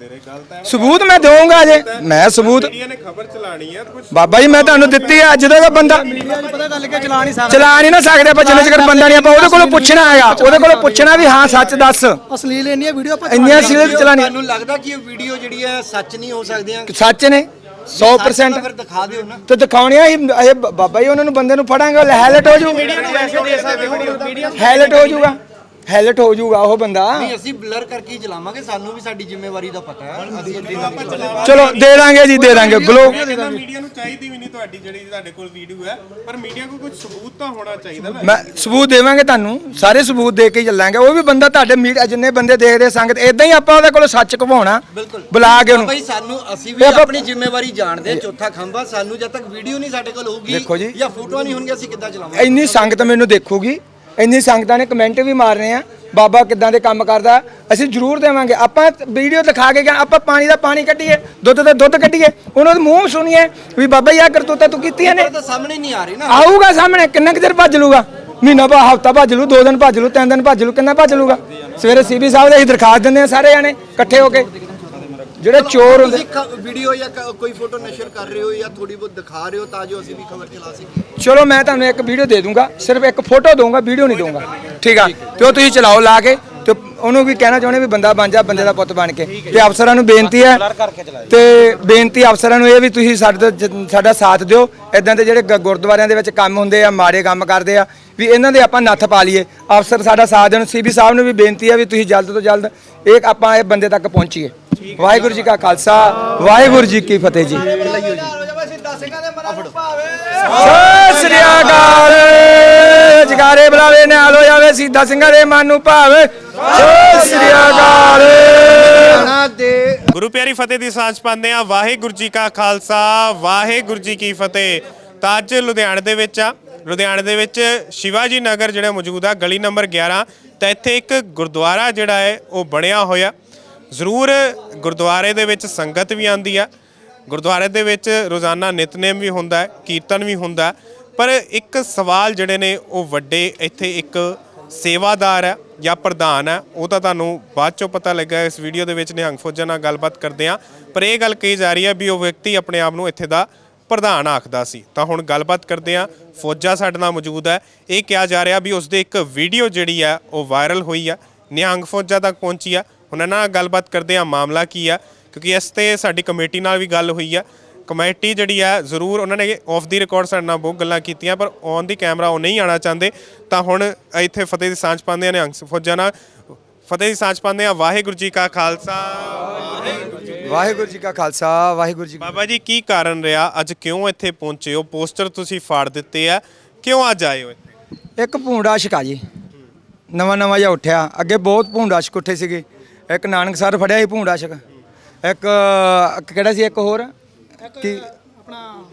ਦੇ ਰਹੇ ਗੱਲ ਤਾਂ ਸਬੂਤ ਮੈਂ ਦੇਵਾਂਗਾ ਜੇ ਮੈਂ ਸਬੂਤ ਮੀਡੀਆ ਨੇ ਖਬਰ ਚਲਾਣੀ ਹੈ ਕੁਝ ਬਾਬਾ ਜੀ ਮੈਂ ਤੁਹਾਨੂੰ ਦਿੱਤੀ ਆ ਜਦੋਂ ਦਾ ਬੰਦਾ ਪਤਾ ਗੱਲ ਕਿ ਚਲਾ ਨਹੀਂ ਚਲਾ ਨਹੀਂ ਨਾ ਸਕਦੇ ਆਪਾਂ ਜਿੰਨੇ ਚਿਰ ਬੰਦਾ ਨਹੀਂ ਆਪਾਂ ਉਹਦੇ ਕੋਲੋਂ ਪੁੱਛਣਾ ਹੈਗਾ। ਉਹਦੇ ਕੋਲੋਂ ਪੁੱਛਣਾ ਵੀ ਹਾਂ ਸੱਚ ਦੱਸ। ਅਸਲੀਲ ਇੰਨੀਆਂ ਵੀਡੀਓ ਆਪਾਂ ਇੰਨੀਆਂ ਸੀਰੀਅਸ ਚਲਾਣੀ ਤੁਹਾਨੂੰ ਲੱਗਦਾ ਕਿ ਇਹ ਵੀਡੀਓ ਜਿਹੜੀ ਹੈ ਸੱਚ ਨਹੀਂ ਹੋ ਸਕਦੀਆਂ? ਸੱਚ ਨੇ? 100% ਫਿਰ ਦਿਖਾ ਦਿਓ ਨਾ। ਤੇ ਦਿਖਾਉਣਿਆ ਹੀ ਇਹ ਬਾਬਾ ਜੀ ਉਹਨਾਂ ਨੂੰ ਬੰਦੇ ਨੂੰ ਫੜਾਂਗੇ ਹੈਲਟ ਹੋ ਜੂ ਹੈਲਟ ਹੋ ਜੂਗਾ ਹੈਲਟ ਹੋ ਜੂਗਾ ਉਹ ਬੰਦਾ। ਨਹੀਂ ਅਸੀਂ ਬਲਰ ਕਰਕੇ ਹੀ ਚਲਾਵਾਂਗੇ ਸਾਨੂੰ ਵੀ ਸਾਡੀ ਜ਼ਿੰਮੇਵਾਰੀ ਦਾ ਪਤਾ ਹੈ। ਅਸੀਂ ਅੱਗੇ ਨਹੀਂ ਚਲੋ ਦੇ ਦਾਂਗੇ ਜੀ ਦੇ ਦਾਂਗੇ। ਬਲੌਗ ਮੀਡੀਆ ਨੂੰ ਚਾਹੀਦੀ ਵੀ ਨਹੀਂ ਤੁਹਾਡੀ ਜਿਹੜੀ ਤੁਹਾਡੇ ਕੋਲ ਵੀਡੀਓ ਹੈ ਪਰ ਮੀਡੀਆ ਕੋਲ ਕੁਝ ਸਬੂਤ ਤਾਂ ਹੋਣਾ ਚਾਹੀਦਾ ਨਾ। ਮੈਂ ਸਬੂਤ ਦੇਵਾਂਗੇ ਤੁਹਾਨੂੰ ਸਾਰੇ ਸਬੂਤ ਦੇ ਕੇ ਚੱਲਾਂਗੇ। ਉਹ ਵੀ ਬੰਦਾ ਤੁਹਾਡੇ ਮੀਡੀਆ ਜਿੰਨੇ ਬੰਦੇ ਦੇਖਦੇ ਸੰਗਤ ਇਦਾਂ ਹੀ ਆਪਾਂ ਉਹਦੇ ਕੋਲ ਸੱਚ ਘਵਾਉਣਾ ਬਿਲਕੁਲ। ਬੁਲਾ ਕੇ ਉਹਨੂੰ। ਭਾਈ ਸਾਨੂੰ ਅਸੀਂ ਵੀ ਆਪਣੀ ਜ਼ਿੰਮੇਵਾਰੀ ਜਾਣਦੇ। ਚੌਥਾ ਖੰਭਾ ਸਾਨੂੰ ਜਦ ਤੱਕ ਵੀਡੀਓ ਨਹੀਂ ਸਾਡੇ ਕੋਲ ਹੋਊਗੀ ਜੀ। ਜਾਂ ਫੋਟੋਆਂ ਨਹੀਂ ਹੋਣਗੀਆਂ ਅਸੀਂ ਕਿੱਦਾਂ ਚਲਾਵਾਂਗੇ? ਇੰਨੀ ਸੰਗਤ ਮੈਨੂੰ ਦੇਖੂਗੀ। ਇੰਨੀ ਸੰਗਤਾਂ ਨੇ ਕਮੈਂਟ ਵੀ ਮਾਰਨੇ ਆ ਬਾਬਾ ਕਿੱਦਾਂ ਦੇ ਕੰਮ ਕਰਦਾ ਅਸੀਂ ਜ਼ਰੂਰ ਦੇਵਾਂਗੇ। ਆਪਾਂ ਵੀਡੀਓ ਦਿਖਾ ਕੇ ਗਿਆ ਆਪਾਂ ਪਾਣੀ ਦਾ ਪਾਣੀ ਕੱਢੀਏ ਦੁੱਧ ਦਾ ਦੁੱਧ ਕੱਢੀਏ ਉਹਨਾਂ ਦੇ ਮੂੰਹ ਸੁਣੀਏ ਵੀ ਬਾਬਾ ਯਾ ਕਰਤੂਤਾ ਤੂੰ ਕੀਤੀਆਂ ਨੇ। ਤਾਂ ਸਾਹਮਣੇ ਨਹੀਂ ਆ ਰਹੀ ਨਾ। ਆਊਗਾ ਸਾਹਮਣੇ ਕਿੰਨਾ ਕੁ ਚਿਰ ਭੱਜ ਲੂਗਾ? ਮਹੀਨਾ ਬਾ ਹਫਤਾ ਭੱਜ ਲੂ ਦੋ ਦਿਨ ਭੱਜ ਲੂ ਤਿੰਨ ਦਿਨ ਭੱਜ ਲੂ ਕਿੰਨਾ ਭੱਜ ਲੂਗਾ? ਸਵੇਰੇ ਸੀਬੀ ਸਾਹਿਬ ਦੇ ਅਸੀਂ ਦਰਖਾਸਤ ਦਿੰਦੇ ਆ ਸਾਰੇ ਜਾਣੇ ਇਕੱਠੇ ਹੋ ਕੇ। ਜਿਹੜੇ ਚੋਰ ਹੁੰਦੇ ਵੀਡੀਓ ਜਾਂ ਕੋਈ ਫੋਟੋ ਨਸ਼ਰ ਕਰ ਰਹੇ ਹੋ ਜਾਂ ਥੋੜੀ ਬਹੁਤ ਦਿਖਾ ਰਹੇ ਹੋ ਤਾਂ ਜੋ ਅਸੀਂ ਵੀ ਖਬਰ ਚਲਾ ਸਕੀਏ। ਚਲੋ ਮੈਂ ਤੁਹਾਨੂੰ ਇੱਕ ਵੀਡੀਓ ਦੇ ਦੂੰਗਾ। ਸਿਰਫ ਇੱਕ ਫੋਟੋ ਦਊਂਗਾ ਵੀਡੀਓ ਨਹੀਂ ਦਊਂਗਾ। ਠੀਕ ਆ? ਤੇ ਉਹ ਤੁਸੀਂ ਚਲਾਓ ਲਾ ਕੇ ਤੇ ਉਹਨੂੰ ਵੀ ਕਹਿਣਾ ਚਾਹੁੰਦੇ ਵੀ ਬੰਦਾ ਬਣ ਜਾ ਬੰਦੇ ਦਾ ਪੁੱਤ ਬਣ ਕੇ। ਤੇ ਅਫਸਰਾਂ ਨੂੰ ਬੇਨਤੀ ਹੈ ਤੇ ਬੇਨਤੀ ਅਫਸਰਾਂ ਨੂੰ ਇਹ ਵੀ ਤੁਸੀਂ ਸਾਡੇ ਸਾਡਾ ਸਾਥ ਦਿਓ। ਇਦਾਂ ਦੇ ਜਿਹੜੇ ਗੁਰਦੁਆਰਿਆਂ ਦੇ ਵਿੱਚ ਕੰਮ ਹੁੰਦੇ ਆ ਮਾੜੇ ਕੰਮ ਕਰਦੇ ਆ ਵੀ ਇਹਨਾਂ ਦੇ ਆਪਾਂ ਨੱਥ ਪਾ ਲਈਏ। ਅਫਸਰ ਸਾਡਾ ਸਾਥ ਦੇਣ। ਸੀਬੀ ਸਾਹਿਬ ਨੂੰ ਵੀ ਬੇਨਤੀ ਹੈ ਵੀ ਤੁਸੀਂ ਜਲਦ ਤੋਂ ਜਲਦ ਇਹ ਆਪਾਂ ਇਹ ਬੰਦੇ ਤੱਕ ਪਹੁੰਚੀਏ। ਵਾਹਿਗੁਰੂ ਜੀ ਕਾ ਖਾਲਸਾ, ਵਾਹਿਗੁਰੂ ਜੀ ਕੀ ਫਤਿਹ ਜੀ। ਸਤਿ ਸ੍ਰੀ ਅਕਾਲ। ਜਗਾਰੇ ਬੁਲਾਵੇ ਨਾਲ ਹੋ ਜਾਵੇ ਸਿੱਧਾ ਸਿੰਘਾਂ ਦੇ ਮਨ ਨੂੰ ਭਾਵੇ। ਸਤਿ ਸ੍ਰੀ ਅਕਾਲ। ਗੁਰੂ ਪਿਆਰੀ ਫਤਿਹ ਦੀ ਸਾਂਝ ਪਾਉਂਦੇ ਆ ਵਾਹਿਗੁਰੂ ਜੀ ਕਾ ਖਾਲਸਾ, ਵਾਹਿਗੁਰੂ ਜੀ ਕੀ ਫਤਿਹ। ਤਾਂ ਅੱਜ ਲੁਧਿਆਣੇ ਦੇ ਵਿੱਚ ਆ। ਲੁਧਿਆਣੇ ਦੇ ਵਿੱਚ ਸ਼ਿਵਾਜੀ ਨਗਰ ਜਿਹੜਾ ਮੌਜੂਦ ਆ, ਗਲੀ ਨੰਬਰ 11 ਤਾਂ ਇੱਥੇ ਇੱਕ ਗੁਰਦੁਆਰਾ ਜਿਹੜਾ ਹੈ, ਉਹ ਬਣਿਆ ਹੋਇਆ। ਜ਼ਰੂਰ ਗੁਰਦੁਆਰੇ ਦੇ ਵਿੱਚ ਸੰਗਤ ਵੀ ਆਂਦੀ ਆ। ਗੁਰਦੁਆਰੇ ਦੇ ਵਿੱਚ ਰੋਜ਼ਾਨਾ ਨਿਤਨੇਮ ਵੀ ਹੁੰਦਾ ਹੈ, ਕੀਰਤਨ ਵੀ ਹੁੰਦਾ ਹੈ। ਪਰ ਇੱਕ ਸਵਾਲ ਜਿਹੜੇ ਨੇ, ਉਹ ਵੱਡੇ ਇੱਥੇ ਇੱਕ ਸੇਵਾਦਾਰ ਹੈ ਜਾਂ ਪ੍ਰਧਾਨ ਹੈ, ਉਹ ਤਾਂ ਤੁਹਾਨੂੰ ਬਾਅਦ ਚੋਂ ਪਤਾ ਲੱਗਾ ਇਸ ਵੀਡੀਓ ਦੇ ਵਿੱਚ ਨਿਹੰਗ ਫੌਜਾਂ ਨਾਲ ਗੱਲਬਾਤ ਕਰਦੇ ਆ ਪਰ ਇਹ ਗੱਲ ਕਹੀ ਜਾ ਰਹੀ ਹੈ ਵੀ ਉਹ ਵਿਅਕਤੀ ਆਪਣੇ ਆਪ ਨੂੰ ਇੱਥੇ ਦਾ ਪ੍ਰਧਾਨ ਆਖਦਾ ਸੀ। ਤਾਂ ਹੁਣ ਗੱਲਬਾਤ ਕਰਦੇ ਆ ਫੌਜਾ ਸਾਡੇ ਨਾਲ ਮੌਜੂਦ ਹੈ। ਇਹ ਕਿਹਾ ਜਾ ਰਿਹਾ ਵੀ ਉਸ ਦੇ ਇੱਕ ਵੀਡੀਓ ਜਿਹੜੀ ਆ ਉਹ ਵਾਇਰਲ ਹੋਈ ਆ ਨਿਹੰਗ ਫੌਜਾਂ ਤੱਕ ਪਹੁੰਚੀ ਆ ਉਹਨਾਂ ਨਾਲ ਗੱਲਬਾਤ ਕਰਦੇ ਆ ਮਾਮਲਾ ਕੀ ਆ? ਕਿਉਂਕਿ ਇਸ ਤੇ ਸਾਡੀ ਕਮੇਟੀ ਨਾਲ ਵੀ ਗੱਲ ਹੋਈ ਆ। ਕਮੇਟੀ ਜਿਹੜੀ ਆ ਜ਼ਰੂਰ ਉਹਨਾਂ ਨੇ ਆਫ ਦੀ ਰਿਕਾਰਡ ਸਾਡੇ ਨਾਲ ਬਹੁਤ ਗੱਲਾਂ ਕੀਤੀਆਂ ਪਰ ਔਨ ਦੀ ਕੈਮਰਾ ਉਹ ਨਹੀਂ ਆਣਾ ਚਾਹੁੰਦੇ। ਤਾਂ ਹੁਣ ਇੱਥੇ ਫਤਿਹ ਦੀ ਸਾਂਝ ਪਾਉਂਦੇ ਆ ਨਿਹੰਗ ਫੌਜਾਂ ਨਾਲ। ਫਤਿਹ ਦੀ ਸਾਂਝ ਪਾਉਂਦੇ ਆ ਵਾਹਿਗੁਰੂ ਜੀ ਕਾ ਖਾਲਸਾ। ਵਾਹਿਗੁਰੂ ਜੀ ਕਾ ਖਾਲਸਾ ਵਾਹਿਗੁਰੂ ਜੀ ਬਾਬਾ ਜੀ ਕੀ ਕਾਰਨ ਰਿਹਾ? ਅੱਜ ਕਿਉਂ ਇੱਥੇ ਪਹੁੰਚੇ ਹੋ? ਪੋਸਟਰ ਤੁਸੀਂ ਫਾੜ ਦਿੱਤੇ ਆ। ਕਿਉਂ ਅੱਜ ਆਏ ਹੋ ਇੱਥੇ? ਇੱਕ ਭੂੰਡਾ ਸ਼ਿਕਾ ਜੀ। ਨਵਾਂ ਨਵਾਂ ਜਿਹਾ ਉੱਠਿਆ। ਅੱਗੇ ਬਹੁਤ ਭੂੰਡਾ ਸ਼ਿਕ ਉੱਠੇ ਸੀਗੇ। ਇੱਕ ਨਾਨਕ ਸਰ ਫੜਿਆ ਸੀ ਭੂੰਡਾ ਸ਼ਿਕ ਇੱਕ ਕਿਹੜਾ ਸੀ ਇੱਕ ਹੋਰ? ਕੀ? ਆਪਣਾ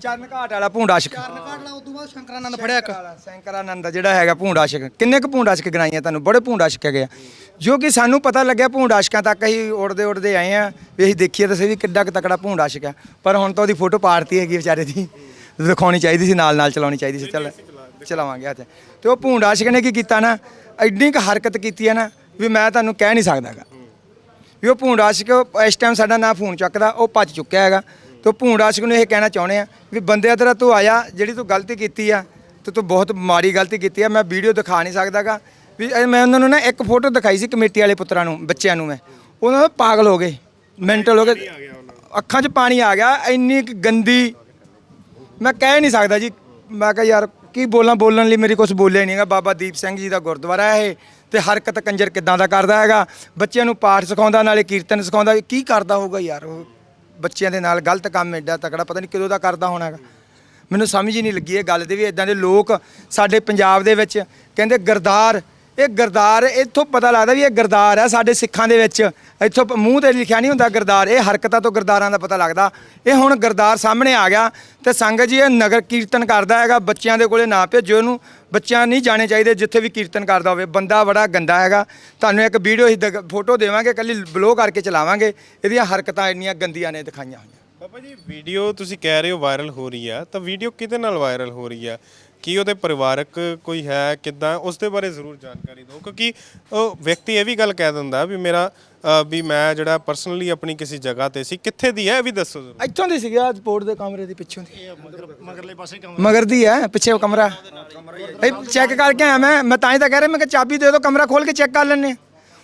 ਚਰਨ ਘਾਟ ਵਾਲਾ ਭੂੰਡਾ ਸ਼ਿਕ ਕਾਟਲਾ ਉਦੋਂ ਬਾਅਦ ਸ਼ੰਕਰਾਨੰਦ ਫੜਿਆ ਇੱਕ। ਸ਼ੰਕਰਾਨੰਦ ਜਿਹੜਾ ਹੈਗਾ ਭੂੰਡਾ ਸ਼ਿਕ ਕਿੰਨੇ ਕੁ ਭੂੰਡਾ ਸ਼ਿਕ ਤੁਹਾਨੂੰ? ਬੜੇ ਭੂੰਡਾ ਸ਼ਿਕ ਹੈਗੇ ਆ। ਜੋ ਕਿ ਸਾਨੂੰ ਪਤਾ ਲੱਗਿਆ ਭੂੰਡਾ ਸ਼ਿਕਾਂ ਤੱਕ ਅਸੀਂ ਉੜਦੇ ਉੜਦੇ ਆਏ ਆ। ਵੀ ਅਸੀਂ ਦੇਖੀਏ ਤਾਂ ਸਹੀ ਵੀ ਕਿੱਡਾ ਕੁ ਤਕੜਾ ਭੂੰਡਾ ਸ਼ਿਕ ਆ। ਪਰ ਹੁਣ ਤਾਂ ਉਹਦੀ ਫੋਟੋ ਪਾੜਤੀ ਹੈਗੀ ਵਿਚਾਰੇ ਦੀ। ਦਿਖਾਉਣੀ ਚਾਹੀਦੀ ਸੀ ਨਾਲ ਨਾਲ ਚਲਾਉਣੀ ਚਾਹੀਦੀ ਸੀ। ਚੱਲ ਚਲਾਵਾਂਗੇ ਹੱਥ। ਤੇ ਉਹ ਭੂੰਡਾ ਸ਼ਿਕ ਨੇ ਕੀ ਕੀਤਾ ਨਾ? ਐਡੀ ਕੁ ਹਰਕਤ ਕੀਤੀ ਹੈ ਨਾ ਵੀ ਮੈਂ ਤੁਹਾਨੂੰ ਕਹਿ ਨਹੀਂ ਸਕਦਾਗਾ ਵੀ ਉਹ ਭੂੰਡ ਆਸ਼ਿਕ ਇਸ ਟਾਈਮ ਸਾਡਾ ਨਾਂ ਫੋਨ ਚੱਕਦਾ, ਉਹ ਭੱਜ ਚੁੱਕਿਆ ਹੈਗਾ। ਤੇ ਉਹ ਭੂੰਡ ਆਸ਼ਿਕ ਨੂੰ ਇਹ ਕਹਿਣਾ ਚਾਹੁੰਦੇ ਆ ਵੀ ਬੰਦਿਆ ਤੇਰਾ ਤੂੰ ਆਇਆ, ਜਿਹੜੀ ਤੂੰ ਗਲਤੀ ਕੀਤੀ ਆ, ਤੇ ਤੂੰ ਬਹੁਤ ਮਾੜੀ ਗਲਤੀ ਕੀਤੀ ਆ, ਮੈਂ ਵੀਡੀਓ ਦਿਖਾ ਨਹੀਂ ਸਕਦਾਗਾ ਵੀ ਮੈਂ ਉਹਨਾਂ ਨੂੰ ਨਾ ਇੱਕ ਫੋਟੋ ਦਿਖਾਈ ਸੀ ਕਮੇਟੀ ਵਾਲੇ ਪੁੱਤਰਾਂ ਨੂੰ, ਬੱਚਿਆਂ ਨੂੰ ਮੈਂ। ਉਹਨਾਂ ਦੇ ਪਾਗਲ ਹੋ ਗਏ ਮੈਂਟਲ ਹੋ ਗਏ। ਅੱਖਾਂ 'ਚ ਪਾਣੀ ਆ ਗਿਆ, ਇੰਨੀ ਕੁ ਗੰਦੀ, ਮੈਂ ਕਹਿ ਨਹੀਂ ਸਕਦਾ ਜੀ। ਮੈਂ ਕਿਹਾ ਯਾਰ ਕੀ ਬੋਲਾਂ ਬੋਲਣ ਲਈ ਮੇਰੀ ਕੁਝ ਬੋਲਿਆ ਨਹੀਂ ਹੈਗਾ। ਬਾਬਾ ਦੀਪ ਸਿੰਘ ਜੀ ਦਾ ਗੁਰਦੁਆਰਾ ਹੈ ਇਹ ਤੇ ਹਰਕਤ ਕੰਜਰ ਕਿੱਦਾਂ ਦਾ ਕਰਦਾ ਹੈਗਾ। ਬੱਚਿਆਂ ਨੂੰ ਪਾਠ ਸਿਖਾਉਂਦਾ, ਨਾਲੇ ਕੀਰਤਨ ਸਿਖਾਉਂਦਾ। ਕੀ ਕਰਦਾ ਹੋਊਗਾ ਯਾਰ ਉਹ ਬੱਚਿਆਂ ਦੇ ਨਾਲ ਗਲਤ ਕੰਮ ਐਡਾ ਤਕੜਾ ਪਤਾ ਨਹੀਂ ਕਿਦੋਂ ਦਾ ਕਰਦਾ ਹੋਣਾ ਹੈਗਾ। ਮੈਨੂੰ ਸਮਝ ਹੀ ਨਹੀਂ ਲੱਗੀ ਇਹ ਗੱਲ ਦੀ ਵੀ ਇਦਾਂ ਦੇ ਲੋਕ ਸਾਡੇ ਪੰਜਾਬ ਦੇ ਵਿੱਚ ਕਹਿੰਦੇ, ਗਰਦਾਰ ਇਹ ਗਰਦਾਰ, ਇੱਥੋਂ ਪਤਾ ਲੱਗਦਾ ਵੀ ਇਹ ਗਰਦਾਰ ਹੈ ਸਾਡੇ ਸਿੱਖਾਂ ਦੇ ਵਿੱਚ। ਇੱਥੋਂ ਮੂੰਹ ਤੇ ਲਿਖਿਆ ਨਹੀਂ ਹੁੰਦਾ ਗਰਦਾਰ। ਇਹ ਹਰਕਤਾਂ ਤੋਂ ਗਰਦਾਰਾਂ ਦਾ ਪਤਾ ਲੱਗਦਾ। ਇਹ ਹੁਣ ਗਰਦਾਰ ਸਾਹਮਣੇ ਆ ਗਿਆ ਤੇ ਸੰਗਤ ਜੀ ਇਹ ਨਗਰ ਕੀਰਤਨ ਕਰਦਾ ਹੈਗਾ। ਬੱਚਿਆਂ ਦੇ ਕੋਲੇ ਨਾ ਭੇਜੋ ਇਹਨੂੰ। ਬੱਚਿਆਂ ਨਹੀਂ ਜਾਣੇ ਚਾਹੀਦੇ ਜਿੱਥੇ ਵੀ ਕੀਰਤਨ ਕਰਦਾ ਹੋਵੇ। ਬੰਦਾ ਬੜਾ ਗੰਦਾ ਹੈਗਾ। ਤੁਹਾਨੂੰ ਇੱਕ ਵੀਡੀਓ ਹੀ ਫੋਟੋ ਦੇਵਾਂਗੇ ਕੱਲੀ ਬਲੋ ਕਰਕੇ ਚਲਾਵਾਂਗੇ। ਇਹਦੀਆਂ ਹਰਕਤਾਂ ਇੰਨੀਆਂ ਗੰਦੀਆਂ ਨੇ ਦਿਖਾਈਆਂ ਹੋਈਆਂ। ਬਾਬਾ ਜੀ, ਵੀਡੀਓ ਤੁਸੀਂ ਕਹਿ ਰਹੇ ਹੋ ਵਾਇਰਲ ਹੋ ਰਹੀ ਆ। ਤਾਂ ਵੀਡੀਓ ਕਿਹਦੇ ਨਾਲ ਵਾਇਰਲ ਹੋ ਰਹੀ ਆ? ਕੀ ਉਹਦੇ ਪਰਿਵਾਰਕ ਕੋਈ ਹੈ ਕਿਦਾਂ ਉਸ ਦੇ ਬਾਰੇ ਜ਼ਰੂਰ ਜਾਣਕਾਰੀ ਦਿਓ ਕਿਉਂਕਿ ਉਹ ਵਿਅਕਤੀ ਇਹ ਵੀ ਗੱਲ ਕਹਿ ਦਿੰਦਾ ਵੀ ਮੇਰਾ ਅ, ਵੀ ਮੈਂ ਜਿਹੜਾ ਪਰਸਨਲੀ ਆਪਣੀ ਕਿਸੇ ਜਗ੍ਹਾ ਤੇ ਸੀ ਕਿੱਥੇ ਦੀ ਹੈ ਇਹ ਵੀ ਦੱਸੋ ਜ਼ਰੂਰ। ਇੱਥੋਂ ਦੀ ਸੀਗਾ ਸਪੋਰਟ ਦੇ ਕਮਰੇ ਦੇ ਪਿੱਛੋਂ ਦੀ। ਮਗਰਲੇ ਪਾਸੇ ਕਮਰਾ। ਮਗਰ ਦੀ ਹੈ ਪਿੱਛੇ ਉਹ ਕਮਰਾ। ਇਹ ਚੈੱਕ ਕਰਕੇ ਆਇਆ ਮੈਂ ਮੈਂ ਤਾਂ ਹੀ ਤਾਂ ਕਹਿ ਰਿਹਾ ਮੈਂ ਕਿ ਚਾਬੀ ਦੇ ਦਿਓ ਕਮਰਾ ਖੋਲ ਕੇ ਚੈੱਕ ਕਰ ਲੈਣੇ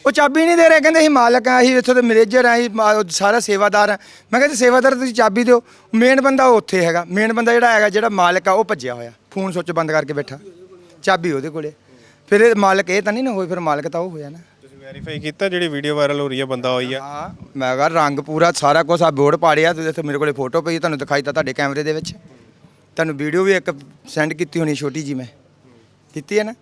ਉਹ ਚਾਬੀ ਨਹੀਂ ਦੇ ਰਹੇ ਕਹਿੰਦੇ ਅਸੀਂ ਮਾਲਕ ਆ ਅਸੀਂ ਇੱਥੋਂ ਦੇ ਮੈਨੇਜਰ ਆ ਅਸੀਂ ਮਾ- ਉਹ ਸਾਰਾ ਸੇਵਾਦਾਰ ਆ ਮੈਂ ਕਿਹਾ ਜੀ ਸੇਵਾਦਾਰ ਤੁਸੀਂ ਚਾਬੀ ਦਿਓ ਮੇਨ ਬੰਦਾ ਉਹ ਉੱਥੇ ਹੈਗਾ ਮੇਨ ਬੰਦਾ ਜਿਹੜਾ ਹੈਗਾ ਜਿਹੜਾ ਮਾਲਕ ਆ ਉਹ ਭੱਜਿਆ ਹੋਇਆ। ਫੋਨ ਸੁੱਚ ਬੰਦ ਕਰਕੇ ਬੈਠਾ। ਚਾਬੀ ਉਹਦੇ ਕੋਲੇ। ਫਿਰ ਇਹ ਮਾਲਕ ਇਹ ਤਾਂ ਨਹੀਂ ਨਾ ਹੋਏ ਫਿਰ ਮਾਲਕ ਤਾਂ ਉਹ ਹੋਇਆ ਨਾ। ਤੁਸੀਂ ਵੈਰੀਫਾਈ ਕੀਤਾ ਜਿਹੜੀ ਵੀਡੀਓ ਵਾਇਰਲ ਹੋ ਰਹੀ ਹੈ ਬੰਦਾ ਹੋਈ ਆ? ਹਾਂ ਮੈਂ ਕਿਹਾ ਰੰਗ ਪੂਰਾ ਸਾਰਾ ਕੁਝ ਆ ਬੋਰਡ ਪਾੜਿਆ ਤੇ ਇੱਥੇ ਮੇਰੇ ਕੋਲੇ ਫੋਟੋ ਪਈ ਤੁਹਾਨੂੰ ਦਿਖਾਈ ਤਾਂ ਤੁਹਾਡੇ ਕੈਮਰੇ ਦੇ ਵਿੱਚ। ਤੁਹਾਨੂੰ ਵੀਡੀਓ ਵੀ ਇੱਕ ਸੈਂਡ ਕੀਤੀ ਹੋਣੀ ਛੋਟੀ ਜੀ ਮੈਂ। ਕੀਤੀ ਹੈ ਨਾ?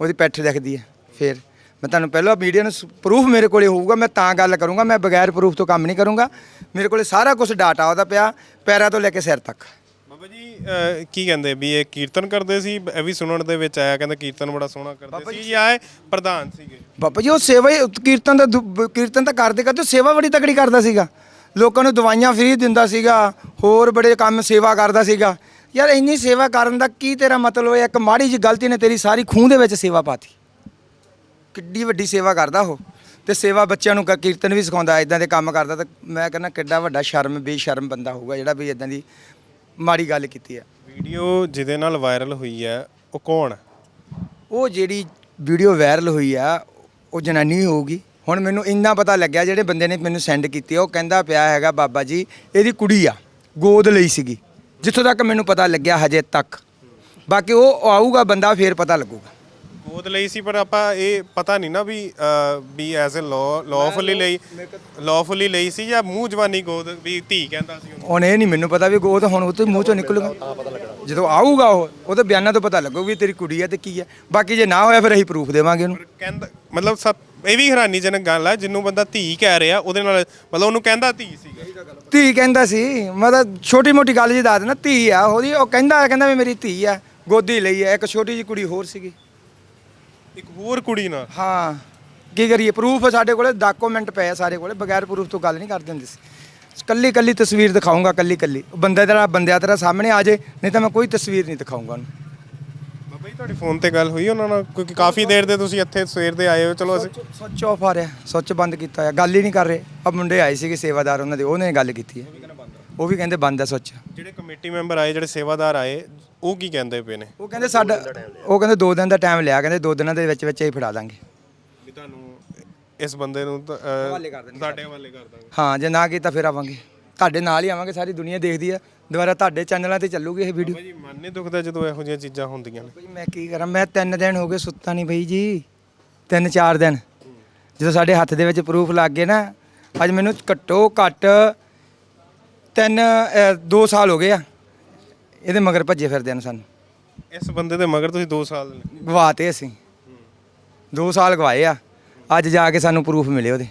ਉਹਦੀ ਪੈਠ ਦਿਖਦੀ ਹੈ ਫਿਰ। ਮੈਂ ਤੁਹਾਨੂੰ ਪਹਿਲਾਂ ਵੀਡੀਓ ਨੂੰ ਪ੍ਰੂਫ ਮੇਰੇ ਕੋਲੇ ਹੋਊਗਾ ਮੈਂ ਤਾਂ ਗੱਲ ਕਰੂੰਗਾ ਮੈਂ ਬਗੈਰ ਪ੍ਰੂਫ ਤੋਂ ਕੰਮ ਨਹੀਂ ਕਰੂੰਗਾ। ਮੇਰੇ ਕੋਲੇ ਸਾਰਾ ਕੁਝ ਡਾਟਾ ਉਹਦਾ ਪਿਆ ਪੈਰਾਂ ਤੋਂ ਲੈ ਕੇ ਸਿਰ ਤੱਕ। ਬਾਬਾ ਜੀ ਅਹ, ਕੀ ਕਹਿੰਦੇ ਵੀ ਇਹ ਕੀਰਤਨ ਕਰਦੇ ਸੀ? ਇਹ ਵੀ ਸੁਣਨ ਦੇ ਵਿੱਚ ਆਇਆ ਕਹਿੰਦਾ ਕੀਰਤਨ ਬੜਾ ਸੋਹਣਾ ਕਰਦੇ ਸੀ ਜਾਂ ਇਹ ਪ੍ਰਧਾਨ ਸੀਗੇ? ਬਾਬਾ ਜੀ ਉਹ ਸੇਵਾ ਹੀ ਕੀਰਤਨ ਦਾ ਦੁ- ਕੀਰਤਨ ਤਾਂ ਕਰਦੇ ਕਰਦੇ ਉਹ ਸੇਵਾ ਬੜੀ ਤਕੜੀ ਕਰਦਾ ਸੀਗਾ। ਲੋਕਾਂ ਨੂੰ ਦਵਾਈਆਂ ਫ੍ਰੀ ਦਿੰਦਾ ਸੀਗਾ ਹੋਰ ਬੜੇ ਕੰਮ ਸੇਵਾ ਕਰਦਾ ਸੀਗਾ। ਯਾਰ ਇੰਨੀ ਸੇਵਾ ਕਰਨ ਦਾ ਕੀ ਤੇਰਾ ਮਤਲਬ ਹੈ ਇੱਕ ਮਾੜੀ ਜੀ ਗਲਤੀ ਨੇ ਤੇਰੀ ਸਾਰੀ ਖੂਹ ਦੇ ਵਿੱਚ ਸੇਵਾ ਪਾਤੀ। ਕਿੱਡੀ ਵੱਡੀ ਸੇਵਾ ਕਰਦਾ ਉਹ। ਤੇ ਸੇਵਾ ਬੱਚਿਆਂ ਨੂੰ ਕ- ਕੀਰਤਨ ਵੀ ਸਿਖਾਉਂਦਾ ਇਦਾਂ ਦੇ ਕੰਮ ਕਰਦਾ ਤਾਂ ਮੈਂ ਕਹਿੰਦਾ ਕਿੱਡਾ ਵੱਡਾ ਸ਼ਰਮ ਬੇਸ਼ਰਮ ਬੰਦਾ ਹੋਊਗਾ ਜਿਹੜਾ ਵੀ ਇਦਾਂ ਦੀ ਮਾੜੀ ਗੱਲ ਕੀਤੀ ਹੈ। ਵੀਡੀਓ ਜਿਹਦੇ ਨਾਲ ਵਾਇਰਲ ਹੋਈ ਹੈ ਉਹ ਕੌਣ ਹੈ? ਉਹ ਜਿਹੜੀ ਵੀਡੀਓ ਵਾਇਰਲ ਹੋਈ ਆ ਉਹ ਜਨਾਨੀ ਹੋਊਗੀ। ਹੁਣ ਮੈਨੂੰ ਇੰਨਾ ਪਤਾ ਲੱਗਿਆ ਜਿਹੜੇ ਬੰਦੇ ਨੇ ਮੈਨੂੰ ਸੈਂਡ ਕੀਤੀ ਆ, ਉਹ ਕਹਿੰਦਾ ਪਿਆ ਹੈਗਾ ਬਾਬਾ ਜੀ ਇਹਦੀ ਕੁੜੀ ਆ ਗੋਦ ਲਈ ਸੀਗੀ। ਜਿੱਥੋਂ ਤੱਕ ਮੈਨੂੰ ਪਤਾ ਲੱਗਿਆ ਹਜੇ ਤੱਕ। ਬਾਕੀ ਉਹ ਆਊਗਾ ਬੰਦਾ ਫੇਰ ਪਤਾ ਲੱਗੂਗਾ। ਗੋਦ ਲਈ ਸੀ ਪਰ ਆਪਾਂ ਇਹ ਪਤਾ ਨਹੀਂ ਨਾ ਵੀ ਅਹ, ਵੀ ਐਜ਼ ਅ ਲਾਫੁਲੀ ਲਈ ਲਾਫੁਲੀ ਲਈ ਸੀ ਜਾਂ ਮੂੰਹ ਜਵਾਨੀ ਗੋਦ ਵੀ ਧੀ ਕਹਿੰਦਾ ਸੀ ਉਹਨੂੰ? ਹੁਣ ਇਹ ਨਹੀਂ ਮੈਨੂੰ ਪਤਾ ਵੀ ਗੋਦ ਹੁਣ ਉਹ ਤੇ ਮੂੰਹ ਚੋਂ ਨਿਕਲੂਗਾ। ਜਦੋਂ ਆਊਗਾ ਉਹ ਉਹਦੇ ਬਿਆਨਾਂ ਤੋਂ ਪਤਾ ਲੱਗੂ ਵੀ ਤੇਰੀ ਕੁੜੀ ਆ ਤੇ ਕੀ ਆ। ਬਾਕੀ ਜੇ ਨਾ ਹੋਇਆ ਫਿਰ ਅਸੀਂ ਪ੍ਰੂਫ ਦੇਵਾਂਗੇ ਉਹਨੂੰ। ਪਰ ਕਹਿੰਦਾ ਮਤਲਬ ਸਭ ਇਹ ਵੀ ਹੈਰਾਨੀਜਨਕ ਗੱਲ ਹੈ ਜਿੰਨੂੰ ਬੰਦਾ ਧੀ ਕਹਿ ਰਿਹਾ ਉਹਦੇ ਨਾਲ ਮਤਲਬ ਉਹਨੂੰ ਕਹਿੰਦਾ ਧੀ ਸੀਗਾ ਧੀ ਕਹਿੰਦਾ ਸੀ ਮਤਲਬ ਛੋਟੀ ਮੋਟੀ ਗੱਲ ਜੀ ਦੱਸ ਦੇਣਾ ਧੀ ਆ ਉਹਦੀ ਉਹ ਕਹਿੰਦਾ ਕਹਿੰਦਾ ਵੀ ਮੇਰੀ ਧੀ ਆ ਗੋਦੀ ਲਈ ਆ ਇੱਕ ਛੋਟੀ ਜੀ ਕੁੜੀ ਹੋਰ ਸੀਗੀ। ਇੱਕ ਹੋਰ ਕੁੜੀ ਨਾਲ। ਹਾਂ। ਕੀ ਕਰੀਏ? ਪ੍ਰੂਫ ਸਾਡੇ ਕੋਲੇ ਡਾਕੂਮੈਂਟ ਪਏ ਆ ਸਾਰੇ ਕੋਲੇ ਬਗੈਰ ਪ੍ਰੂਫ ਤੋਂ ਗੱਲ ਨਹੀਂ ਕਰਦੇ ਹੁੰਦੇ ਸੀ। ਕੱਲੀ ਕੱਲੀ ਤਸਵੀਰ ਦਿਖਾਉਂਗਾ ਕੱਲੀ ਕੱਲੀ। ਬੰਦੇ ਤੇਰਾ ਬੰਦਿਆ ਤੇਰਾ ਸਾਹਮਣੇ ਆ ਜੇ ਨਹੀਂ ਤਾਂ ਮੈਂ ਕੋਈ ਤਸਵੀਰ ਨਹੀਂ ਦਿਖਾਉਂਗਾ ਉਹਨੂੰ। ਬਾਬਾ ਜੀ ਤੁਹਾਡੀ ਫੋਨ ਤੇ ਗੱਲ ਹੋਈ ਉਹਨਾਂ ਨਾਲ? ਕਿਉਂਕਿ ਕਾਫੀ ਦੇਰ ਦੇ ਤੁਸੀਂ ਇੱਥੇ ਸਵੇਰ ਦੇ ਆਏ ਹੋ। ਚਲੋ ਅਸੀਂ ਸੁੱਚ ਆਫ ਆ ਰਿਹਾ ਸੁੱਚ ਬੰਦ ਕੀਤਾ ਆ ਗੱਲ ਹੀ ਨਹੀਂ ਕਰ ਰਹੇ। ਆ ਮੁੰਡੇ ਆਏ ਸੀਗੇ ਸੇਵਾਦਾਰ ਉਹਨਾਂ ਦੇ ਉਹਨੇ ਗੱਲ ਕੀਤੀ ਹੈ। ਉਹ ਵੀ ਕਹਿੰਦੇ ਬੰਦ ਹੈ ਸੁੱਚ ਜਿਹੜੇ ਕਮੇਟੀ ਮੈਂਬਰ ਆਏ ਜਿਹੜੇ ਸੇਵਾਦਾਰ ਆਏ ਉਹ ਕੀ ਕਹਿੰਦੇ ਪਏ ਨੇ? ਉਹ ਕਹਿੰਦੇ ਸਾਡਾ ਉਹ ਕਹਿੰਦੇ 2 ਦਿਨ ਦਾ ਟਾਈਮ ਲਿਆ ਕਹਿੰਦੇ 2 ਦਿਨਾਂ ਦੇ ਵਿੱਚ ਵਿੱਚ ਹੀ ਫੜਾ ਦਾਂਗੇ। ਵੀ ਤੁਹਾਨੂੰ ਇਸ ਬੰਦੇ ਨੂੰ ਤਾਂ, ਅਹ, ਹਵਾਲੇ ਕਰ ਦੇਣਗੇ ਤੁਹਾਡੇ ਹਵਾਲੇ ਕਰ ਦਾਂਗੇ। ਹਾਂ ਜੇ ਨਾ ਕੀਤਾ ਫਿਰ ਆਵਾਂਗੇ। ਤੁਹਾਡੇ ਨਾਲ ਹੀ ਆਵਾਂਗੇ ਸਾਰੀ ਦੁਨੀਆ ਦੇਖਦੀ ਆ। ਦੁਬਾਰਾ ਤੁਹਾਡੇ ਚੈਨਲਾਂ ਤੇ ਚੱਲੂਗੀ ਇਹ ਵੀਡੀਓ ਬਾਬਾ ਜੀ ਮਨ ਨਹੀਂ ਦੁਖਦਾ ਜਦੋਂ ਇਹੋ ਜਿਹੀਆਂ ਚੀਜ਼ਾਂ ਹੁੰਦੀਆਂ ਨੇ। ਬਈ ਮੈਂ ਕੀ ਕਰਾਂ? ਮੈਂ ਤਿੰਨ ਦਿਨ ਹੋ ਗਏ ਸੁੱਤਾ ਨਹੀਂ ਬਈ ਜੀ। ਤਿੰਨ ਚਾਰ ਦਿਨ। ਜਦੋਂ ਸਾਡੇ ਹੱਥ ਦੇ ਵਿੱਚ ਪ੍ਰੂਫ ਲੱਗ ਗਏ ਨਾ ਅੱਜ ਮੈਨੂੰ ਘੱਟੋ ਘੱਟ ਤਿੰਨ 2 ਸਾਲ ਹੋ ਗਏ ਆ। ਇਹਦੇ ਮਗਰ ਭੱਜੇ ਫਿਰਦੇ ਨੇ ਸਾਨੂੰ। ਇਸ ਬੰਦੇ ਦੇ ਮਗਰ ਤੁਸੀਂ 2 ਸਾਲ ਗਵਾਤੇ ਅਸੀਂ। 2 ਸਾਲ ਗਵਾਏ ਆ। ਅੱਜ ਜਾ ਕੇ ਸਾਨੂੰ ਪ੍ਰੂਫ ਮਿਲੇ ਉਹਦੇ।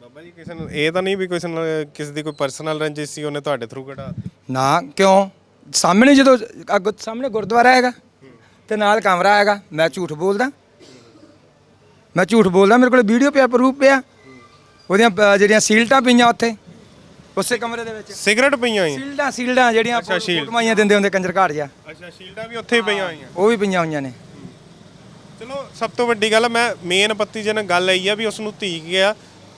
ਬਾਬਾ ਜੀ ਕਿਸੇ ਨੂੰ ਇਹ ਤਾਂ ਨਹੀਂ ਵੀ ਕਿਸੇ ਨਾਲ ਕਿਸੇ ਦੀ ਕੋਈ ਪਰਸਨਲ ਰੰਜਿਸ਼ ਸੀ ਉਹਨੇ ਤੁਹਾਡੇ ਥਰੂ ਕਢਾ ਨਾ ਕਿਉਂ? ਸਾਹਮਣੇ ਜਦੋਂ ਅੱਗੋਂ ਸਾਹਮਣੇ ਗੁਰਦੁਆਰਾ ਹੈਗਾ ਤੇ ਨਾਲ ਕਮਰਾ ਹੈਗਾ। ਮੈਂ ਝੂਠ ਬੋਲਦਾ। ਮੈਂ ਝੂਠ ਬੋਲਦਾ ਮੇਰੇ ਕੋਲ ਵੀਡੀਓ ਪਿਆ ਪ੍ਰੂਫ ਪਿਆ। ਉਹਦੀਆਂ ਜਿਹੜੀਆਂ ਸੀਲਟਾਂ ਪਈਆਂ ਉੱਥੇ। ਉਸੇ ਕਮਰੇ ਦੇ ਵਿੱਚ। ਸਿਗਰਟ ਪਈਆਂ ਹੋਈਆਂ। ਸੀਲਟਾਂ ਸੀਲਟਾਂ ਜਿਹੜੀਆਂ ਸ਼ੀਲਡ। ਫੋਟੋਆਂ ਦਿੰਦੇ ਹੁੰਦੇ ਕੰਜਰ ਘਾਟ ਜਿਹਾ। ਅੱਛਾ ਸ਼ੀਲਡਾਂ ਵੀ ਉੱਥੇ ਹੀ ਪਈਆਂ ਹੋਈਆਂ। ਉਹ ਵੀ ਪਈਆਂ ਹੋਈਆਂ ਨੇ। ਚਲੋ ਸਭ ਤੋਂ ਵੱਡੀ ਗੱਲ ਮੈਂ ਮੇਨ ਪੱਤੀ ਜਨ ਗੱਲ ਆਈ ਆ ਵੀ ਉਸ ਨੂੰ ਧੀ ਗਿਆ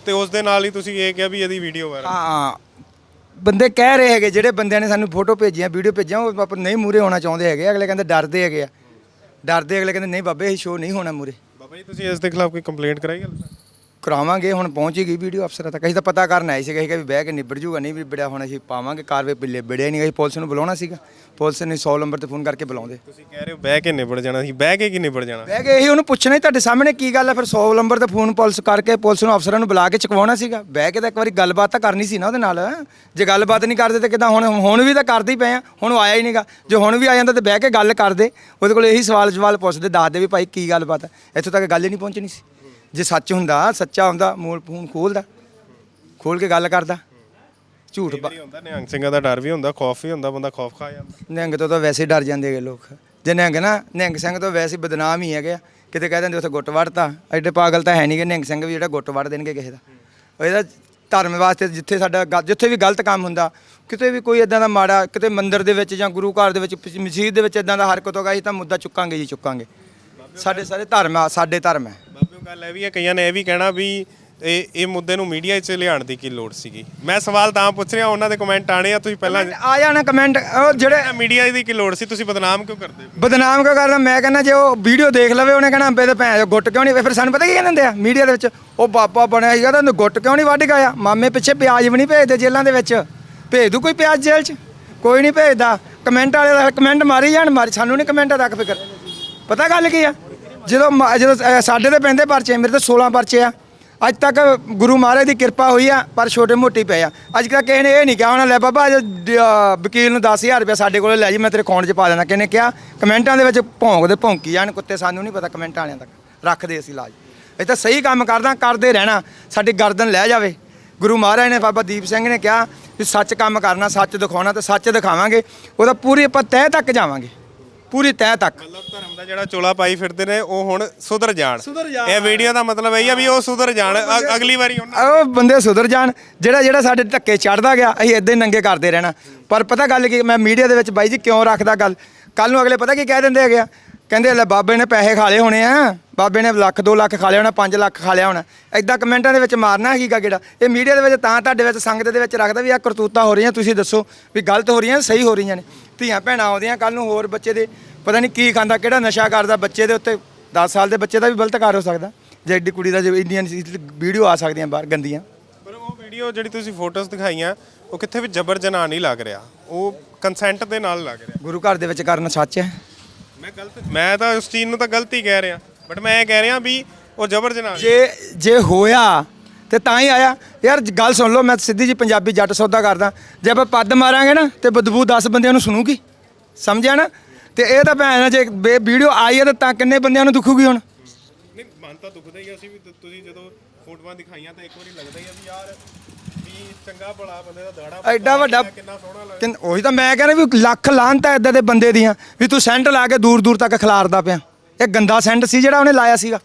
ਤੇ ਉਸ ਦੇ ਨਾਲ ਹੀ ਤੁਸੀਂ ਇਹ ਕਿਹਾ ਵੀ ਇਹਦੀ ਵੀਡੀਓ ਵਾਇਰਲ। ਹਾਂ ਬੰਦੇ ਕਹਿ ਰਹੇ ਹੈਗੇ ਜਿਹੜੇ ਬੰਦਿਆਂ ਨੇ ਸਾਨੂੰ ਫੋਟੋ ਭੇਜੀਆਂ ਵੀਡੀਓ ਭੇਜੀਆਂ ਉਹ ਆਪਾਂ ਨਹੀਂ ਮੂਰੇ ਹੋਣਾ ਚਾਹੁੰਦੇ ਹੈਗੇ। ਅਗਲੇ ਕਹਿੰਦੇ ਡਰਦੇ ਹੈਗੇ ਆ। ਡਰਦੇ ਅਗਲੇ ਕਹਿੰਦੇ ਨਹੀਂ ਬਾਬੇ ਇਹ ਸ਼ੋਅ ਨਹੀਂ ਹੋਣਾ ਮੂਰੇ ਬਾਬਾ ਜੀ ਤੁਸੀਂ ਇਸ ਦੇ ਖਿਲਾਫ ਕੋਈ ਕੰਪਲੇਂਟ ਕਰਾਈ ਗੱਲ? ਕਰਾਵਾਂਗੇ ਹੁਣ ਪਹੁੰਚ ਹੀ ਗਈ ਵੀਡੀਓ ਅਫਸਰਾਂ ਤੱਕ। ਅਸੀਂ ਤਾਂ ਪਤਾ ਕਰਨ ਆਏ ਸੀਗੇ ਅਸੀਂ ਕਿਹਾ ਵੀ ਬਹਿ ਕੇ ਨਿਬੜ ਜੂਗਾ ਨਹੀਂ ਨਿਬੜਿਆ ਹੁਣ ਅਸੀਂ ਪਾਵਾਂਗੇ ਕਾਰਵਾਈ ਪਿੱਲੇ ਬਿੜਿਆ ਨਹੀਂ ਅਸੀਂ ਪੁਲਿਸ ਨੂੰ ਬੁਲਾਉਣਾ ਸੀਗਾ। ਪੁਲਿਸ ਨੇ 100 ਨੰਬਰ ਤੇ ਫੋਨ ਕਰਕੇ ਬੁਲਾਉਂਦੇ। ਤੁਸੀਂ ਕਹਿ ਰਹੇ ਹੋ ਬਹਿ ਕੇ ਨਿਬੜ ਜਾਣਾ ਸੀ ਬਹਿ ਕੇ ਕੀ ਨਿਬੜ ਜਾਣਾ? ਬਹਿ ਕੇ ਇਹੀ ਉਹਨੂੰ ਪੁੱਛਣਾ ਹੀ ਤੁਹਾਡੇ ਸਾਹਮਣੇ ਕੀ ਗੱਲ ਹੈ ਫਿਰ 100 ਨੰਬਰ ਤੇ ਫੋਨ ਪੁਲਿਸ ਕਰਕੇ ਪੁਲਿਸ ਨੂੰ ਅਫਸਰਾਂ ਨੂੰ ਬੁਲਾ ਕੇ ਚੁਕਵਾਉਣਾ ਸੀਗਾ। ਬਹਿ ਕੇ ਤਾਂ ਇੱਕ ਵਾਰੀ ਗੱਲਬਾਤ ਤਾਂ ਕਰਨੀ ਸੀ ਨਾ ਉਹਦੇ ਨਾਲ। ਜੇ ਗੱਲਬਾਤ ਨਹੀਂ ਕਰਦੇ ਤਾਂ ਕਿਦਾਂ ਹੁਣ ਹੁਣ ਵੀ ਤਾਂ ਕਰਦੇ ਹੀ ਪਏ ਆ ਹੁਣ ਆਇਆ ਹੀ ਨਹੀਂਗਾ। ਜੇ ਹੁਣ ਵੀ ਆ ਜਾਂਦਾ ਤੇ ਬਹਿ ਕੇ ਗੱਲ ਕਰਦੇ। ਉਹਦੇ ਕੋਲ ਇਹੀ ਸਵਾਲ ਜਵਾਲ ਪੁੱਛਦੇ ਦੱਸਦੇ ਵੀ ਭਾਈ ਕੀ ਗੱਲਬਾਤ ਹੈ ਇੱਥੋਂ ਤੱਕ ਗੱਲ ਹੀ ਨਹੀਂ ਪਹੁੰਚਣੀ ਸੀ। ਜੇ ਸੱਚ ਹੁੰਦਾ ਸੱਚਾ ਹੁੰਦਾ ਮੂਲ ਫੋਨ ਖੋਲਦਾ ਖੋਲ ਕੇ ਗੱਲ ਕਰਦਾ। ਝੂਠ ਵਾਰੀ ਹੁੰਦਾ ਨਿਹੰਗ ਸਿੰਘਾਂ ਦਾ ਡਰ ਵੀ ਹੁੰਦਾ ਖੌਫ ਵੀ ਹੁੰਦਾ ਬੰਦਾ ਖੌਫ ਖਾ ਜਾਂਦਾ। ਨਿਹੰਗ ਤੋਂ ਤਾਂ ਵੈਸੇ ਡਰ ਜਾਂਦੇ ਹੈਗੇ ਲੋਕ। ਜੇ ਨਿਹੰਗ ਨਾ ਨਿਹੰਗ ਸਿੰਘ ਤੋਂ ਵੈਸੇ ਬਦਨਾਮ ਹੀ ਹੈਗੇ ਆ। ਕਿਤੇ ਕਹਿ ਦਿੰਦੇ ਉੱਥੇ ਗੁੱਟ ਵੜਤਾ ਐਡੇ ਪਾਗਲ ਤਾਂ ਹੈ ਨਹੀਂਗੇ ਨਿਹੰਗ ਸਿੰਘ ਵੀ ਜਿਹੜਾ ਗੁੱਟ ਵੜ ਦੇਣਗੇ ਕਿਸੇ ਦਾ। ਉਹ ਇਹਦਾ ਧਰਮ ਵਾਸਤੇ ਜਿੱਥੇ ਸਾਡਾ ਗ- ਜਿੱਥੇ ਵੀ ਗਲਤ ਕੰਮ ਹੁੰਦਾ ਕਿਤੇ ਵੀ ਕੋਈ ਇਦਾਂ ਦਾ ਮਾੜਾ ਕਿਤੇ ਮੰਦਿਰ ਦੇ ਵਿੱਚ ਜਾਂ ਗੁਰੂ ਘਰ ਦੇ ਵਿੱਚ ਪ- ਮਸਜਿਦ ਦੇ ਵਿੱਚ ਇਦਾਂ ਦਾ ਹਰਕਤ ਹੋਗਾ ਅਸੀਂ ਤਾਂ ਮੁੱਦਾ ਚੁੱਕਾਂਗੇ ਜੀ ਚੁੱਕਾਂਗੇ। ਸਾਡੇ ਸਾਰੇ ਧਰਮ ਆ ਸਾਡੇ ਧਰਮ ਹੈ। ਗੱਲ ਇਹ ਵੀ ਹੈ ਕਈਆਂ ਨੇ ਇਹ ਵੀ ਕਹਿਣਾ ਵੀ ਇਹ ਇਹ ਮੁੱਦੇ ਨੂੰ ਮੀਡੀਆ 'ਚ ਲਿਆਉਣ ਦੀ ਕੀ ਲੋੜ ਸੀਗੀ। ਮੈਂ ਸਵਾਲ ਤਾਂ ਪੁੱਛ ਰਿਹਾ ਉਹਨਾਂ ਦੇ ਕਮੈਂਟ ਆਣੇ ਆ ਤੁਸੀਂ ਪਹਿਲਾਂ ਆ ਜਾਣਾ ਕਮੈਂਟ ਉਹ ਜਿਹੜੇ ਮੀਡੀਆ ਦੀ ਕੀ ਲੋੜ ਸੀ ਤੁਸੀਂ ਬਦਨਾਮ ਕਿਉਂ ਕਰਦੇ ਹੋ ਬਦਨਾਮ ਕਿਉਂ ਕਰਦਾ? ਮੈਂ ਕਹਿੰਦਾ ਜੇ ਉਹ ਵੀਡੀਓ ਦੇਖ ਲਵੇ ਉਹਨੇ ਕਹਿਣਾ ਅੰਬੇ ਦੇ ਭੈਣ ਗੁੱਟ ਕਿਉਂ ਨਹੀਂ? ਫਿਰ ਸਾਨੂੰ ਪਤਾ ਕੀ ਕਹਿੰਦੇ ਹੁੰਦੇ ਆ ਮੀਡੀਆ ਦੇ ਵਿੱਚ? ਉਹ ਬਾਪਾ ਬਣਿਆ ਸੀਗਾ ਤਾਂ ਉਹਨੂੰ ਗੁੱਟ ਕਿਉਂ ਨਹੀਂ ਵੱਢ ਗਿਆ ਮਾਮੇ ਪਿੱਛੇ ਪਿਆਜ਼ ਵੀ ਨਹੀਂ ਭੇਜਦੇ ਜੇਲ੍ਹਾਂ ਦੇ ਵਿੱਚ। ਭੇਜ ਦੂ ਕੋਈ ਪਿਆਜ਼ ਜੇਲ੍ਹ 'ਚ? ਕੋਈ ਨਹੀਂ ਭੇਜਦਾ। ਕਮੈਂਟ ਵਾਲੇ ਦਾ ਕਮੈਂਟ ਮਾਰੀ ਜਾਣ ਮਾਰੀ ਸਾਨੂੰ ਨਹੀਂ ਕਮੈਂਟਾਂ ਤੱਕ ਫਿਕਰ। ਪਤਾ ਗੱਲ ਕੀ ਆ? ਜਦੋਂ ਮ- ਜਦੋਂ ਅ, ਸਾਡੇ ਤੇ ਪੈਂਦੇ ਪਰਚੇ ਮੇਰੇ ਤੇ 16 ਪਰਚੇ ਆ। ਅੱਜ ਤੱਕ ਗੁਰੂ ਮਹਾਰਾਜ ਦੀ ਕਿਰਪਾ ਹੋਈ ਆ ਪਰ ਛੋਟੇ ਮੋਟੀ ਪਏ ਆ। ਅੱਜ ਕੱਲ੍ਹ ਕਿਸੇ ਨੇ ਇਹ ਨਹੀਂ ਕਿਹਾ ਹੋਣਾ ਲੈ ਬਾਬਾ ਅੱਜ ਡ- ਅ, ਵਕੀਲ ਨੂੰ 10000 ਰੁਪਏ ਸਾਡੇ ਕੋਲੇ ਲੈ ਜੀ ਮੈਂ ਤੇਰੇ ਅਕਾਊਂਟ 'ਚ ਪਾ ਦੇਣਾ ਕਿਸੇ ਨੇ ਕਿਹਾ ਕਮੈਂਟਾਂ ਦੇ ਵਿੱਚ ਭੌਂਕਦੇ ਭੌਂਕੀ ਜਾਣ ਕੁੱਤੇ ਸਾਨੂੰ ਨਹੀਂ ਪਤਾ ਕਮੈਂਟਾਂ ਵਾਲਿਆਂ ਤੱਕ। ਰੱਖਦੇ ਅਸੀਂ ਲਾਜ ਇਹ ਤਾਂ ਸਹੀ ਕੰਮ ਕਰਦਾ ਕਰਦੇ ਰਹਿਣਾ ਸਾਡੀ ਗਰਦਨ ਲੈ ਜਾਵੇ। ਗੁਰੂ ਮਹਾਰਾਜ ਨੇ ਬਾਬਾ ਦੀਪ ਸਿੰਘ ਨੇ ਕਿਹਾ ਵੀ ਸੱਚ ਕੰਮ ਕਰਨਾ ਸੱਚ ਦਿਖਾਉਣਾ ਤੇ ਸੱਚ ਦਿਖਾਵਾਂਗੇ। ਉਹਦਾ ਪੂਰੀ ਆਪਾਂ ਤਹਿ ਤੱਕ ਜਾਵਾਂਗੇ। ਪੂਰੀ ਤਹਿ ਤੱਕ। ਮਤਲਬ ਧਰਮ ਦਾ ਜਿਹੜਾ ਚੋਲਾ ਪਾਈ ਫਿਰਦੇ ਨੇ ਉਹ ਹੁਣ ਸੁਧਰ ਜਾਣ। ਇਹ ਵੀਡੀਓ ਦਾ ਮਤਲਬ ਇਹ ਆ ਵੀ ਉਹ ਸੁਧਰ ਜਾਣ। ਅ- ਅਗਲੀ ਵਾਰੀ ਉਹਨਾਂ ਉਹ ਬੰਦੇ ਸੁਧਰ ਜਾਣ। ਜਿਹੜਾ ਜਿਹੜਾ ਸਾਡੇ ਧੱਕੇ ਚੜਦਾ ਗਿਆ ਅਸੀਂ ਇਦਾਂ ਹੀ ਨੰਗੇ ਕਰਦੇ ਰਹਿਣਾ। ਪਰ ਪਤਾ ਗੱਲ ਕੀ ਮੈਂ ਮੀਡੀਆ ਦੇ ਵਿੱਚ ਬਾਈ ਜੀ ਕਿਉਂ ਰੱਖਦਾ ਗੱਲ? ਕੱਲ ਨੂੰ ਅਗਲੇ ਪਤਾ ਕੀ ਕਹਿ ਦਿੰਦੇ ਹੈਗੇ ਆ? ਕਹਿੰਦੇ ਲੈ ਬਾਬੇ ਨੇ ਪੈਸੇ ਖਾ ਲਏ ਹੋਣੇ ਆ। ਬਾਬੇ ਨੇ ਲੱਖ 2 ਲੱਖ ਖਾ ਲਿਆ ਹੋਣਾ 5 ਲੱਖ ਖਾ ਲਿਆ ਹੋਣਾ। ਐਦਾਂ ਕਮੈਂਟਾਂ ਦੇ ਵਿੱਚ ਮਾਰਨਾ ਹੈਗਾ ਕਿਹੜਾ? ਇਹ ਮੀਡੀਆ ਦੇ ਵਿੱਚ ਤਾਂ ਤੁਹਾਡੇ ਵਿੱਚ ਸੰਗਤ ਦੇ ਵਿੱਚ ਰੱਖਦਾ ਵੀ ਆ ਕਰਤੂਤਾਂ ਹੋ ਰਹੀਆਂ ਤੁਸੀਂ ਦੱਸੋ ਵੀ ਗਲਤ ਹੋ ਰਹੀਆਂ ਸਹੀ ਹੋ ਰਹੀਆਂ ਨੇ। ਧੀਆਂ ਭੈਣਾਂ ਆਉਂਦੀਆਂ ਕੱਲ ਨੂੰ ਹੋਰ ਬੱਚੇ ਦੇ ਪਤਾ ਨਹੀਂ ਕੀ ਖਾਂਦਾ ਕਿਹੜਾ ਨਸ਼ਾ ਕਰਦਾ ਬੱਚੇ ਦੇ ਉੱਤੇ। 10 ਸਾਲ ਦੇ ਬੱਚੇ ਦਾ ਵੀ ਗਲਤ ਕਾਰ ਹੋ ਸਕਦਾ। ਜੇ ਐਡੀ ਕੁੜੀ ਦਾ ਜੇ ਇੰਡੀਅਨ ਵੀਡੀਓ ਆ ਸਕਦੀਆਂ ਬਾਹਰ ਗੰਦੀਆਂ। ਪਰ ਉਹ ਵੀਡੀਓ ਜਿਹੜੀ ਤੁਸੀਂ ਫੋਟੋਜ਼ ਦਿਖਾਈਆਂ ਉਹ ਕਿੱਥੇ ਵੀ ਜਬਰ ਜਨਾਹ ਨਹੀਂ ਲੱਗ ਰਿਹਾ। ਉਹ ਕੰਸੈਂਟ ਦੇ ਨਾਲ ਲੱਗ ਰਿਹਾ। ਗੁਰੂ ਘਰ ਦੇ ਵਿੱਚ ਕਰਨਾ ਸੱਚ ਹੈ। ਮੈਂ ਗਲਤ ਮੈਂ ਤਾਂ ਉਸ ਚੀਜ਼ ਨੂੰ ਤਾਂ ਗਲਤ ਹੀ ਕਹਿ ਰਿਹਾ ਬਟ ਮੈਂ ਇਹ ਕਹਿ ਰਿਹਾ ਵੀ ਉਹ ਜਬਰ ਜਨਾਹ ਜੇ ਜੇ ਹੋਇਆ ਤੇ ਤਾਂ ਹੀ ਆਇਆ। ਯਾਰ ਗੱਲ ਸੁਣ ਲਓ ਮੈਂ ਸਿੱਧੀ ਜੀ ਪੰਜਾਬੀ ਜੱਟ ਸੌਦਾ ਕਰਦਾ। ਜੇ ਆਪਾਂ ਪੱਦ ਮਾਰਾਂਗੇ ਨਾ ਤੇ ਬਦਬੂ 10 ਬੰਦਿਆਂ ਨੂੰ ਸੁਣੂਗੀ। ਸਮਝਿਆ ਨਾ? ਤੇ ਇਹ ਤਾਂ ਭੈਣ ਜੇ ਵੀਡੀਓ ਆਈ ਹੈ ਤਾਂ ਤਾਂ ਕਿੰਨੇ ਬੰਦਿਆਂ ਨੂੰ ਦੁਖੂਗੀ ਹੁਣ? ਨਹੀਂ ਮਨ ਤਾਂ ਦੁਖਦਾ ਹੀ ਆ ਸੀ ਵੀ ਤੁਸੀਂ ਜਦੋਂ ਫੋਟੋਆਂ ਦਿਖਾਈਆਂ ਤਾਂ ਇੱਕ ਵਾਰੀ ਲੱਗਦਾ ਹੀ ਆ ਵੀ ਯਾਰ ਵੀ ਚੰਗਾ ਭਲਾ ਬੰਦੇ ਦਾ ਦਾੜਾ ਐਡਾ ਵੱਡਾ ਕਿੰਨਾ ਸੋਹਣਾ ਲੱਗਦਾ। ਕਿੰਨ- ਉਹੀ ਤਾਂ ਮੈਂ ਕਹਿੰਦਾ ਵੀ ਲੱਖ ਲਾਹਨਤਾਂ ਇਦਾਂ ਦੇ ਬੰਦੇ ਦੀਆਂ ਵੀ ਤੂੰ ਸੈਂਟ ਲਾ ਕੇ ਦੂਰ ਦੂਰ ਤੱਕ ਖਿਲਾਰਦਾ ਪਿਆ। ਇਹ ਗੰਦਾ ਸੈਂਟ ਸੀ ਜਿਹੜਾ ਉਹਨੇ ਲਾਇਆ ਸੀਗਾ।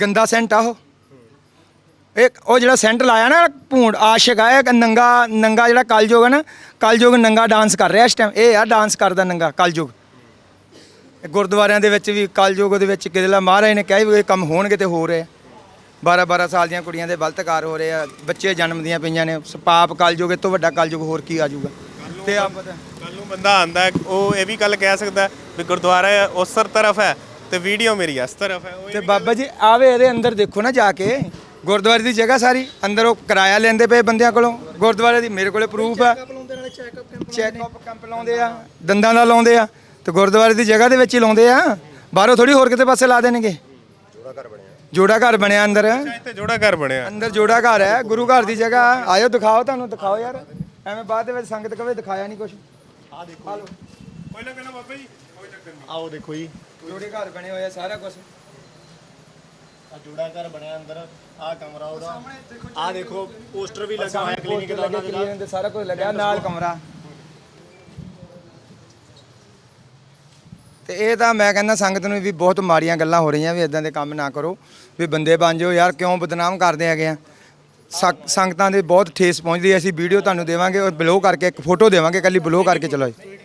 ਗੰਦਾ ਸੈਂਟ ਆ ਉਹ। ਇੱਕ ਉਹ ਜਿਹੜਾ ਸੈਂਟ ਲਾਇਆ ਨਾ ਭੂੰਡ ਆਸ਼ਿਕ ਆ ਇਹ ਨੰਗਾ ਨੰਗਾ ਜਿਹੜਾ ਕਲਯੁਗ ਹੈ ਨਾ ਕਲਯੁਗ ਨੰਗਾ ਡਾਂਸ ਕਰ ਰਿਹਾ ਇਸ ਟਾਈਮ ਇਹ ਆ ਡਾਂਸ ਕਰਦਾ ਨੰਗਾ ਕਲਯੁਗ। ਇਹ ਗੁਰਦੁਆਰਿਆਂ ਦੇ ਵਿੱਚ ਵੀ ਕਲਯੁਗ ਦੇ ਵਿੱਚ ਕਿਦਲਾ ਮਹਾਰਾਜ ਨੇ ਕਿਹਾ ਵੀ ਇਹ ਕੰਮ ਹੋਣਗੇ ਤੇ ਹੋ ਰਹੇ 12 12 ਸਾਲ ਦੀਆਂ ਕੁੜੀਆਂ ਦੇ ਬਲਤਕਾਰ ਹੋ ਰਹੇ ਆ ਬੱਚੇ ਜਨਮਦੀਆਂ ਪਈਆਂ ਨੇ ਪਾਪ ਕਲਯੁਗ ਇਹ ਤੋਂ ਵੱਡਾ ਕਲਯੁਗ ਹੋਰ ਕੀ ਆ ਜਾਊਗਾ? ਤੇ ਆ ਪਤਾ ਕੱਲ ਨੂੰ ਬੰਦਾ ਆਂਦਾ ਉਹ ਇਹ ਵੀ ਗੱਲ ਕਹਿ ਸਕਦਾ ਵੀ ਗੁਰਦੁਆਰਾ ਉਸ ਤਰਫ ਹੈ ਤੇ ਵੀਡੀਓ ਮੇਰੀ ਇਸ ਤਰਫ ਹੈ ਤੇ ਬਾਬਾ ਜੀ ਆਵੇ ਇਹਦੇ ਅੰਦਰ ਦੇਖੋ ਨਾ ਜਾ ਕੇ ਗੁਰਦੁਆਰੇ ਦੀ ਜਗ੍ਹਾ ਸਾਰੀ ਅੰਦਰ ਉਹ ਕਿਰਾਇਆ ਲੈਂਦੇ ਪਏ ਬੰਦਿਆਂ ਕੋਲੋਂ ਗੁਰਦੁਆਰੇ ਦੀ ਮੇਰੇ ਕੋਲੇ ਪ੍ਰੂਫ ਆ ਕੈਂਪ ਚੈੱਕਅਪ ਕੈਂਪ ਲਾਉਂਦੇ ਆ ਦੰਦਾਂ ਦਾ ਲਾਉਂਦੇ ਆ। ਤੇ ਗੁਰਦੁਆਰੇ ਦੀ ਜਗ੍ਹਾ ਦੇ ਵਿੱਚ ਹੀ ਲਾਉਂਦੇ ਆ। ਬਾਹਰੋਂ ਥੋੜੀ ਹੋਰ ਕਿਤੇ ਪਾਸੇ ਲਾ ਦੇਣਗੇ। ਜੋੜਾ ਘਰ ਬਣਿਆ। ਅੰਦਰ। ਇੱਥੇ ਜੋੜਾ ਘਰ ਬਣਿਆ। ਅੰਦਰ ਜੋੜਾ ਘਰ ਹੈ। ਗੁਰੂ ਘਰ ਦੀ ਜਗ੍ਹਾ। ਆਇਓ ਦਿਖਾਓ ਤੁਹਾਨੂੰ ਦਿਖਾਓ ਯਾਰ। ਐਵੇਂ ਬਾਅਦ ਦੇ ਵਿੱਚ ਸੰਗਤ ਕਵੇ ਦਿਖਾਇਆ ਨਹੀਂ ਕੁਝ ਆ ਦੇਖੋ ਕੋਈ ਨਾ ਕਹਿਣਾ ਬਾਬਾ ਜੀ ਕੋਈ ਚੱਕਰ ਨਹੀਂ। ਆਓ ਦੇਖੋ ਜੀ। ਜੋੜੇ ਘਰ ਬਣੇ ਹੋਏ ਆ ਸਾਰਾ ਕੁਝ ਆ ਜੋੜਾ ਘਰ ਬਣਿਆ ਅੰਦਰ। ਆ ਕਮਰਾ ਉਹਦਾ। ਆ ਦੇਖੋ ਪੋਸਟਰ ਵੀ ਲੱਗਾ ਹੋਇਆ ਕਲੀਨਿਕ ਦਾ ਉਹਨਾਂ ਸਾਰਾ ਕੁਝ ਲੱਗਿਆ ਨਾਲ ਕਮਰਾ। ਤੇ ਇਹ ਤਾਂ ਮੈਂ ਕਹਿੰਦਾ ਸੰਗਤ ਨੂੰ ਵੀ ਬਹੁਤ ਮਾੜੀਆਂ ਗੱਲਾਂ ਹੋ ਰਹੀਆਂ ਵੀ ਇਦਾਂ ਦੇ ਕੰਮ ਨਾ ਕਰੋ, ਵੀ ਬੰਦੇ ਬਣ ਜਾਓ। ਯਾਰ ਕਿਉਂ ਬਦਨਾਮ ਕਰਦੇ ਹੈਗੇ ਆ? ਸੰ- ਸੰਗਤਾਂ ਦੇ ਬਹੁਤ ਠੇਸ ਪਹੁੰਚਦੀ ਹੈ। ਅਸੀਂ ਵੀਡੀਓ ਤੁਹਾਨੂੰ ਦੇਵਾਂਗੇ ਔਰ ਬਲੋ ਕਰਕੇ ਇੱਕ ਫੋਟੋ ਦੇਵਾਂਗੇ। ਕੱਲੀ ਬਲੋ ਕਰਕੇ ਚਲੋ ਜੀ।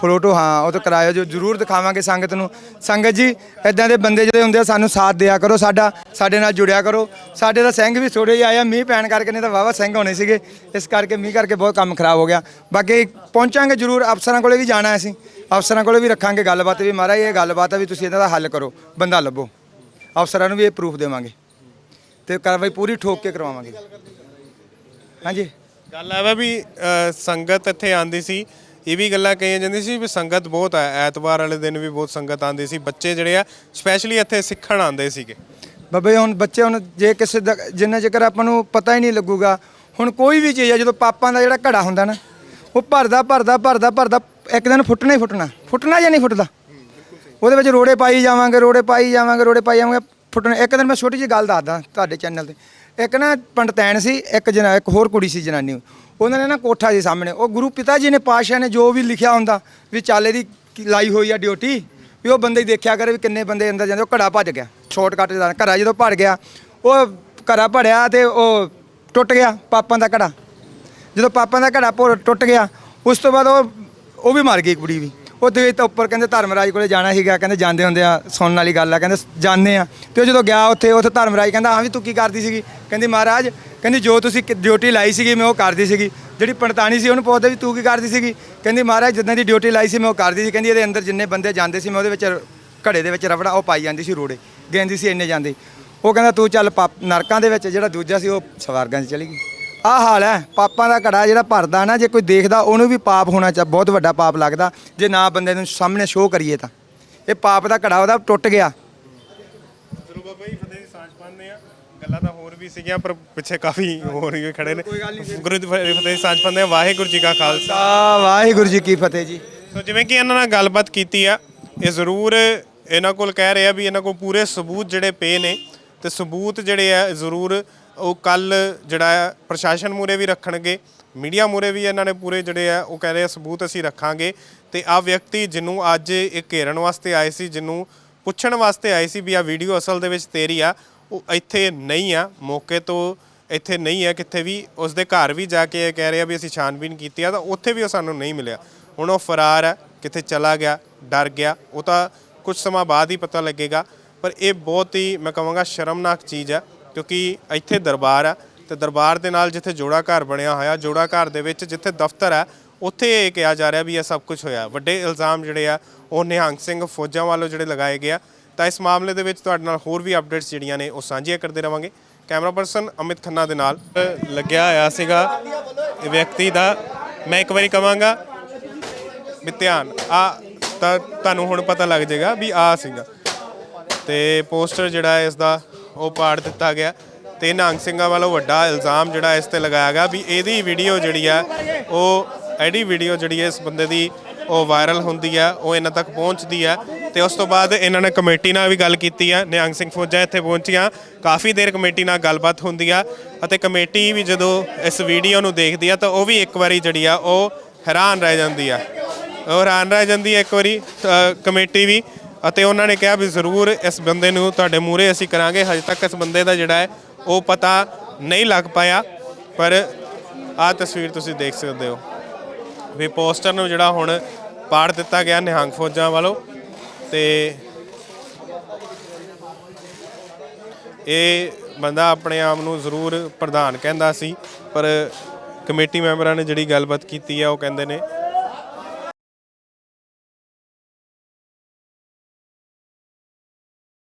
ਫੋਟੋ ਹਾਂ ਉਹ ਤਾਂ ਕਰਾਇਓ ਜੋ ਜ਼ਰੂਰ ਦਿਖਾਵਾਂਗੇ ਸੰਗਤ ਨੂੰ। ਸੰਗਤ ਜੀ ਇਦਾਂ ਦੇ ਬੰਦੇ ਜਿਹੜੇ ਹੁੰਦੇ ਆ ਸਾਨੂੰ ਸਾਥ ਦਿਆ ਕਰੋ ਸਾਡਾ ਸਾਡੇ ਨਾਲ ਜੁੜਿਆ ਕਰੋ। ਸਾਡੇ ਦਾ ਸਿੰਘ ਵੀ ਥੋੜੇ ਜਿਹਾ ਆਇਆ ਮੀਂਹ ਪੈਣ ਕਰਕੇ ਨਹੀਂ ਤਾਂ ਵਾਵਾ ਸਿੰਘ ਹੋਣੇ ਸੀਗੇ। ਇਸ ਕਰਕੇ ਮੀਂਹ ਕਰਕੇ ਬਹੁਤ ਕੰਮ ਖਰਾਬ ਹੋ ਗਿਆ। ਬਾਕੀ ਪਹੁੰਚਾਂਗੇ ਜ਼ਰੂਰ ਅਫਸਰਾਂ ਕੋਲੇ ਵੀ ਜਾਣਾ ਅਸੀਂ। ਅਫਸਰਾਂ ਕੋਲੇ ਵੀ ਰੱਖਾਂਗੇ ਗੱਲਬਾਤ ਵੀ। ਮਹਾਰਾਜ ਇਹ ਗੱਲਬਾਤ ਆ ਵੀ ਤੁਸੀਂ ਇਹਨਾਂ ਦਾ ਹੱਲ ਕਰੋ ਬੰਦਾ ਲੱਭੋ। ਅਫਸਰਾਂ ਨੂੰ ਵੀ ਇਹ ਪ੍ਰੂਫ ਦੇਵਾਂਗੇ। ਤੇ ਕਾਰਵਾਈ ਪੂਰੀ ਠੋਕ ਕੇ ਕਰਵਾਵਾਂਗੇ। ਹਾਂਜੀ। ਗੱਲ ਆਵਾ ਵੀ ਅ, ਸੰਗਤ ਇੱਥੇ ਆਂਦੀ ਸੀ। ਇਹ ਵੀ ਗੱਲਾਂ ਕਹੀਆਂ ਜਾਂਦੀਆਂ ਸੀ ਵੀ ਸੰਗਤ ਬਹੁਤ ਆ, ਐਤਵਾਰ ਵਾਲੇ ਦਿਨ ਵੀ ਬਹੁਤ ਸੰਗਤ ਆਉਂਦੀ ਸੀ, ਬੱਚੇ ਜਿਹੜੇ ਆ ਸਪੈਸ਼ਲੀ ਇੱਥੇ ਸਿੱਖਣ ਆਂਦੇ ਸੀਗੇ। ਬਾਬੇ, ਹੁਣ ਬੱਚੇ ਹੁਣ ਜੇ ਕਿਸੇ ਦਾ, ਜਿੰਨਾ ਚਿਰ ਆਪਾਂ ਨੂੰ ਪਤਾ ਹੀ ਨਹੀਂ ਲੱਗੂਗਾ, ਹੁਣ ਕੋਈ ਵੀ ਚੀਜ਼ ਹੈ ਜਦੋਂ ਪਾਪਾਂ ਦਾ ਜਿਹੜਾ ਘੜਾ ਹੁੰਦਾ ਨਾ, ਉਹ ਭਰਦਾ ਭਰਦਾ ਭਰਦਾ ਭਰਦਾ, ਇੱਕ ਦਿਨ ਫੁੱਟਣਾ ਹੀ ਫੁੱਟਣਾ ਫੁੱਟਣਾ ਜਾਂ ਨਹੀਂ ਫੁੱਟਦਾ? ਉਹਦੇ ਵਿੱਚ ਰੋੜੇ ਪਾਈ ਜਾਵਾਂਗੇ, ਰੋੜੇ ਪਾਈ ਜਾਵਾਂਗੇ, ਰੋੜੇ ਪਾਈ ਜਾਵਾਂਗੇ, ਫੁੱਟਣਾ, ਇੱਕ ਦਿਨ ਮੈਂ ਛੋਟੀ ਜਿਹੀ ਗੱਲ ਦੱਸਦਾ ਤੁਹਾਡੇ ਚੈਨਲ ਤੇ। ਇੱਕ ਨਾ ਪੰਡਤੈਣ ਸੀ, ਇੱਕ ਜਨਾ, ਇੱਕ ਹੋਰ ਕੁੜੀ ਸੀ ਜਨਾਨੀ। ਉਹਨਾਂ ਨੇ ਨਾ ਕੋਠਾ ਜੀ ਸਾਹਮਣੇ, ਉਹ ਗੁਰੂ ਪਿਤਾ ਜੀ ਨੇ ਪਾਸ਼ਾ ਨੇ ਜੋ ਵੀ ਲਿਖਿਆ ਹੁੰਦਾ, ਵੀ ਚਾਲੇ ਦੀ ਲਾਈ ਹੋਈ ਆ ਡਿਊਟੀ, ਵੀ ਉਹ ਬੰਦੇ ਹੀ ਦੇਖਿਆ ਕਰੇ ਵੀ ਕਿੰਨੇ ਬੰਦੇ ਅੰਦਰ ਜਾਂਦੇ, ਉਹ ਘੜਾ ਭੱਜ ਗਿਆ ਸ਼ਾਰਟਕਟ ਦਾ ਘੜਾ ਜਦੋਂ ਭੜ ਗਿਆ, ਉਹ ਘੜਾ ਭੜਿਆ ਤੇ ਉਹ ਟੁੱਟ ਗਿਆ ਪਾਪਾਂ ਦਾ ਘੜਾ। ਜਦੋਂ ਪਾਪਾਂ ਦਾ ਘੜਾ ਭੁਰ- ਟੁੱਟ ਗਿਆ, ਉਸ ਤੋਂ ਬਾਅਦ ਉਹ ਉਹ ਵੀ ਮਰ ਗਈ ਕੁੜੀ ਵੀ। ਉੱਥੇ ਤਾਂ ਉੱਪਰ ਕਹਿੰਦੇ ਧਰਮਰਾਜ ਕੋਲੇ ਜਾਣਾ ਸੀਗਾ, ਕਹਿੰਦੇ ਜਾਂਦੇ ਹੁੰਦੇ ਆ, ਸੁਣਨ ਵਾਲੀ ਗੱਲ ਆ, ਕਹਿੰਦੇ ਜਾਂਦੇ ਆ। ਤੇ ਉਹ ਜਦੋਂ ਗਿਆ ਉੱਥੇ ਉੱਥੇ ਧਰਮਰਾਜ ਕਹਿੰਦਾ, ਹਾਂ ਵੀ ਤੂੰ ਕੀ ਕਰਦੀ ਸੀਗੀ? ਕਹਿੰਦੀ, ਮਹਾਰਾਜ, ਕਹਿੰਦੀ ਜੋ ਤੁਸੀਂ ਡਿਊਟੀ ਲਾਈ ਸੀਗੀ, ਮੈਂ ਉਹ ਕਰਦੀ ਸੀਗੀ। ਜਿਹੜੀ ਪੰਡਤਾਣੀ ਸੀ ਉਹਨੂੰ ਪੁੱਛਦੇ ਵੀ ਤੂੰ ਕੀ ਕਰਦੀ ਸੀਗੀ? ਕਹਿੰਦੀ, ਮਹਾਰਾਜ, ਜਿੱਦਾਂ ਦੀ ਡਿਊਟੀ ਲਾਈ ਸੀ, ਮੈਂ ਉਹ ਕਰਦੀ ਸੀ। ਕਹਿੰਦੀ, ਇਹਦੇ ਅੰਦਰ ਜਿੰਨੇ ਬੰਦੇ ਜਾਂਦੇ ਸੀ, ਮੈਂ ਉਹਦੇ ਵਿੱਚ ਘੜੇ ਦੇ ਵਿੱਚ ਰਵੜਾ ਉਹ ਪਾਈ ਜਾਂਦੀ ਸੀ ਰੋੜੇ। ਗੈਂਦੀ ਸੀ ਇੰਨੇ ਜਾਂਦੇ। ਉਹ ਕਹਿੰਦਾ, ਤੂੰ ਚੱਲ ਪਾਪ, ਨਰਕਾਂ ਦੇ ਵਿੱਚ, ਜਿਹੜਾ ਦੂਜਾ ਸੀ, ਉਹ ਸਵਰਗਾਂ 'ਚ ਚਲੀ ਗਈ। ਆਹ ਹਾਲ ਹੈ ਪਾਪਾਂ ਦਾ ਘੜਾ ਜਿਹੜਾ ਭਰਦਾ ਨਾ ਜੇ ਕੋਈ ਦੇਖਦਾ ਉਹਨੂੰ ਵੀ ਪਾਪ ਹੋਣਾ ਚਾ ਬਹੁਤ ਵੱਡਾ ਪਾਪ ਲੱਗਦਾ। ਜੇ ਨਾ ਬੰਦੇ ਨੂੰ ਸਾਹਮਣੇ ਸ਼ੋਅ ਕਰੀਏ ਤਾਂ। ਇਹ ਪਾਪ ਦਾ ਘੜਾ ਉਹਦਾ ਟੁੱਟ ਗਿਆ। ਜ਼ਰੂਰ ਬਾਬਾ ਜੀ ਫਤਿਹ ਦੀ ਸਾਂਝ ਪਾਉਂਦੇ ਆ ਗੱਲਾਂ ਤਾਂ ਹੋਰ ਵੀ ਸੀਗੀਆਂ ਪਰ ਪਿੱਛੇ ਕਾਫੀ ਹੋਰ ਵੀ ਖੜੇ ਨੇ। ਗੁਰੂ ਦੀ ਫਤਿਹ ਦੀ ਸਾਂਝ ਪਾਉਂਦੇ ਆ ਵਾਹਿਗੁਰੂ ਜੀ ਕਾ ਖਾਲਸਾ। ਆ ਵਾਹਿਗੁਰੂ ਜੀ ਕੀ ਫਤਿਹ ਜੀ। ਸੋ ਜਿਵੇਂ ਕਿ ਇਹਨਾਂ ਨਾਲ ਗੱਲਬਾਤ ਕੀਤੀ ਆ ਇਹ ਜ਼ਰੂਰ ਇਹਨਾਂ ਕੋਲ ਕਹਿ ਰਹੇ ਆ ਵੀ ਇਹਨਾਂ ਕੋਲ ਪੂਰੇ ਸਬੂਤ ਜਿਹੜੇ ਪਏ ਨੇ। ਤੇ ਸਬੂਤ ਜਿਹੜੇ ਆ ਜ਼ਰੂਰ ਉਹ ਕੱਲ ਜਿਹੜਾ ਆ ਪ੍ਰਸ਼ਾਸਨ ਮੂਰੇ ਵੀ ਰੱਖਣਗੇ, ਮੀਡੀਆ ਮੂਰੇ ਵੀ ਇਹਨਾਂ ਨੇ ਪੂਰੇ ਜਿਹੜੇ ਆ ਉਹ ਕਹਿ ਰਹੇ ਆ, ਸਬੂਤ ਅਸੀਂ ਰੱਖਾਂਗੇ। ਤੇ ਆ ਵਿਅਕਤੀ ਜਿਹਨੂੰ ਅੱਜ ਇਹ ਘੇਰਨ ਵਾਸਤੇ ਆਏ ਸੀ, ਜਿਹਨੂੰ ਪੁੱਛਣ ਵਾਸਤੇ ਆਏ ਸੀ ਵੀ ਆ ਵੀਡੀਓ ਅਸਲ ਦੇ ਵਿੱਚ ਤੇਰੀ ਆ, ਉਹ ਇੱਥੇ ਨਹੀਂ ਆ, ਮੌਕੇ ਤੋਂ ਇੱਥੇ ਨਹੀਂ ਹੈ ਕਿੱਥੇ ਵੀ ਉਸ ਦੇ ਘਰ ਵੀ ਜਾ ਕੇ ਇਹ ਕਹਿ ਰਿਹਾ ਵੀ ਅਸੀਂ ਛਾਨਬੀਨ ਕੀਤੀ ਆ, ਤਾਂ ਉੱਥੇ ਵੀ ਉਹ ਸਾਨੂੰ ਨਹੀਂ ਮਿਲਿਆ। ਹੁਣ ਉਹ ਫਰਾਰ ਹੈ ਕਿੱਥੇ ਚਲਾ ਗਿਆ, ਡਰ ਗਿਆ, ਉਹ ਤਾਂ ਕੁਝ ਸਮਾਂ ਬਾਅਦ ਹੀ ਪਤਾ ਲੱਗੇਗਾ, ਪਰ ਇਹ ਬਹੁਤ ਹੀ, ਮੈਂ ਕਹਾਂਗਾ, ਸ਼ਰਮਨਾਕ ਚੀਜ਼ ਹੈ ਕਿਉਂਕਿ ਇੱਥੇ ਦਰਬਾਰ ਆ ਤੇ ਦਰਬਾਰ ਦੇ ਨਾਲ ਜਿੱਥੇ ਜੋੜਾ ਘਰ ਬਣਿਆ ਹੋਇਆ, ਜੋੜਾ ਘਰ ਦੇ ਵਿੱਚ ਜਿੱਥੇ ਦਫ਼ਤਰ ਹੈ, ਉੱਥੇ ਇਹ ਕਿਹਾ ਜਾ ਰਿਹਾ ਵੀ ਇਹ ਸਭ ਕੁਝ ਹੋਇਆ। ਵੱਡੇ ਇਲਜ਼ਾਮ ਜਿਹੜੇ ਆ, ਉਹ ਨਿਹੰਗ ਸਿੰਘ ਫੌਜਾਂ ਵੱਲੋਂ ਜਿਹੜੇ ਲਗਾਏ ਗਏ ਆ। ਤਾਂ ਇਸ ਮਾਮਲੇ ਦੇ ਵਿੱਚ ਤੁਹਾਡੇ ਨਾਲ ਹੋਰ ਵੀ ਅਪਡੇਟਸ ਜਿਹੜੀਆਂ ਨੇ, ਉਹ ਸਾਂਝੀਆਂ ਕਰਦੇ ਰਵਾਂਗੇ। ਕੈਮਰਾ ਪਰਸਨ ਅਮਿਤ ਖੰਨਾ ਦੇ ਨਾਲ। ਲੱਗਿਆ ਹੋਇਆ ਸੀਗਾ ਇਹ ਵਿਅਕਤੀ ਦਾ। ਮੈਂ ਇੱਕ ਵਾਰੀ ਕਵਾਂਗਾ, ਵੀ ਧਿਆਨ, ਆ ਤਾਂ ਤੁਹਾਨੂੰ ਹੁਣ ਪਤਾ ਲੱਗ ਜਾਏਗਾ ਵੀ ਆ ਸੀਗਾ। ਤੇ ਪੋਸਟਰ ਜਿਹੜਾ ਹੈ ਇਸ ਦਾ ਉਹ ਪਾੜ ਦਿੱਤਾ ਗਿਆ ਤੇ ਨਿਹੰਗ ਸਿੰਘਾਂ ਵੱਲੋਂ ਵੱਡਾ ਇਲਜ਼ਾਮ ਜਿਹੜਾ ਇਸ ਤੇ ਲਗਾਇਆ ਗਿਆ ਵੀ ਇਹਦੀ ਵੀਡੀਓ ਜਿਹੜੀ ਆ, ਉਹ ਐਡੀ ਵੀਡੀਓ ਜਿਹੜੀ ਹੈ ਇਸ ਬੰਦੇ ਦੀ, ਉਹ ਵਾਇਰਲ ਹੁੰਦੀ ਆ, ਉਹ ਇਹਨਾਂ ਤੱਕ ਪਹੁੰਚਦੀ ਆ ਤੇ ਉਸ ਤੋਂ ਬਾਅਦ ਇਹਨਾਂ ਨੇ ਕਮੇਟੀ ਨਾਲ ਵੀ ਗੱਲ ਕੀਤੀ ਆ, ਨਿਹੰਗ ਸਿੰਘ ਫੌਜਾਂ ਇੱਥੇ ਪਹੁੰਚੀਆਂ, ਕਾਫੀ ਦੇਰ ਕਮੇਟੀ ਨਾਲ ਗੱਲਬਾਤ ਹੁੰਦੀ ਆ ਅਤੇ ਕਮੇਟੀ ਵੀ ਜਦੋਂ ਇਸ ਵੀਡੀਓ ਨੂੰ ਦੇਖਦੀ ਆ ਤਾਂ ਉਹ ਵੀ ਇੱਕ ਵਾਰੀ ਜਿਹੜੀ ਆ, ਉਹ ਹੈਰਾਨ ਰਹਿ ਜਾਂਦੀ ਆ। ਉਹ ਹੈਰਾਨ ਰਹਿ ਜਾਂਦੀ ਹੈ ਇੱਕ ਵਾਰੀ ਕਮੇਟੀ ਵੀ ਅਤੇ ਉਹਨਾਂ ਨੇ ਕਿਹਾ ਵੀ ਜ਼ਰੂਰ ਇਸ ਬੰਦੇ ਨੂੰ ਤੁਹਾਡੇ ਮੂਹਰੇ ਅਸੀਂ ਕਰਾਂਗੇ, ਹਜੇ ਤੱਕ ਇਸ ਬੰਦੇ ਦਾ ਜਿਹੜਾ ਹੈ ਉਹ ਪਤਾ ਨਹੀਂ ਲੱਗ ਪਾਇਆ, ਪਰ ਆਹ ਤਸਵੀਰ ਤੁਸੀਂ ਦੇਖ ਸਕਦੇ ਹੋ। ਵੀ ਪੋਸਟਰ ਨੂੰ ਜਿਹੜਾ ਹੁਣ ਪਾੜ ਦਿੱਤਾ ਗਿਆ ਨਿਹੰਗ ਫੌਜਾਂ ਵੱਲੋਂ ਤੇ ਇਹ ਬੰਦਾ ਆਪਣੇ ਆਪ ਨੂੰ ਜ਼ਰੂਰ ਪ੍ਰਧਾਨ ਕਹਿੰਦਾ ਸੀ, ਪਰ ਕਮੇਟੀ ਮੈਂਬਰਾਂ ਨੇ ਜਿਹੜੀ ਗੱਲਬਾਤ ਕੀਤੀ ਆ, ਉਹ ਕਹਿੰਦੇ ਨੇ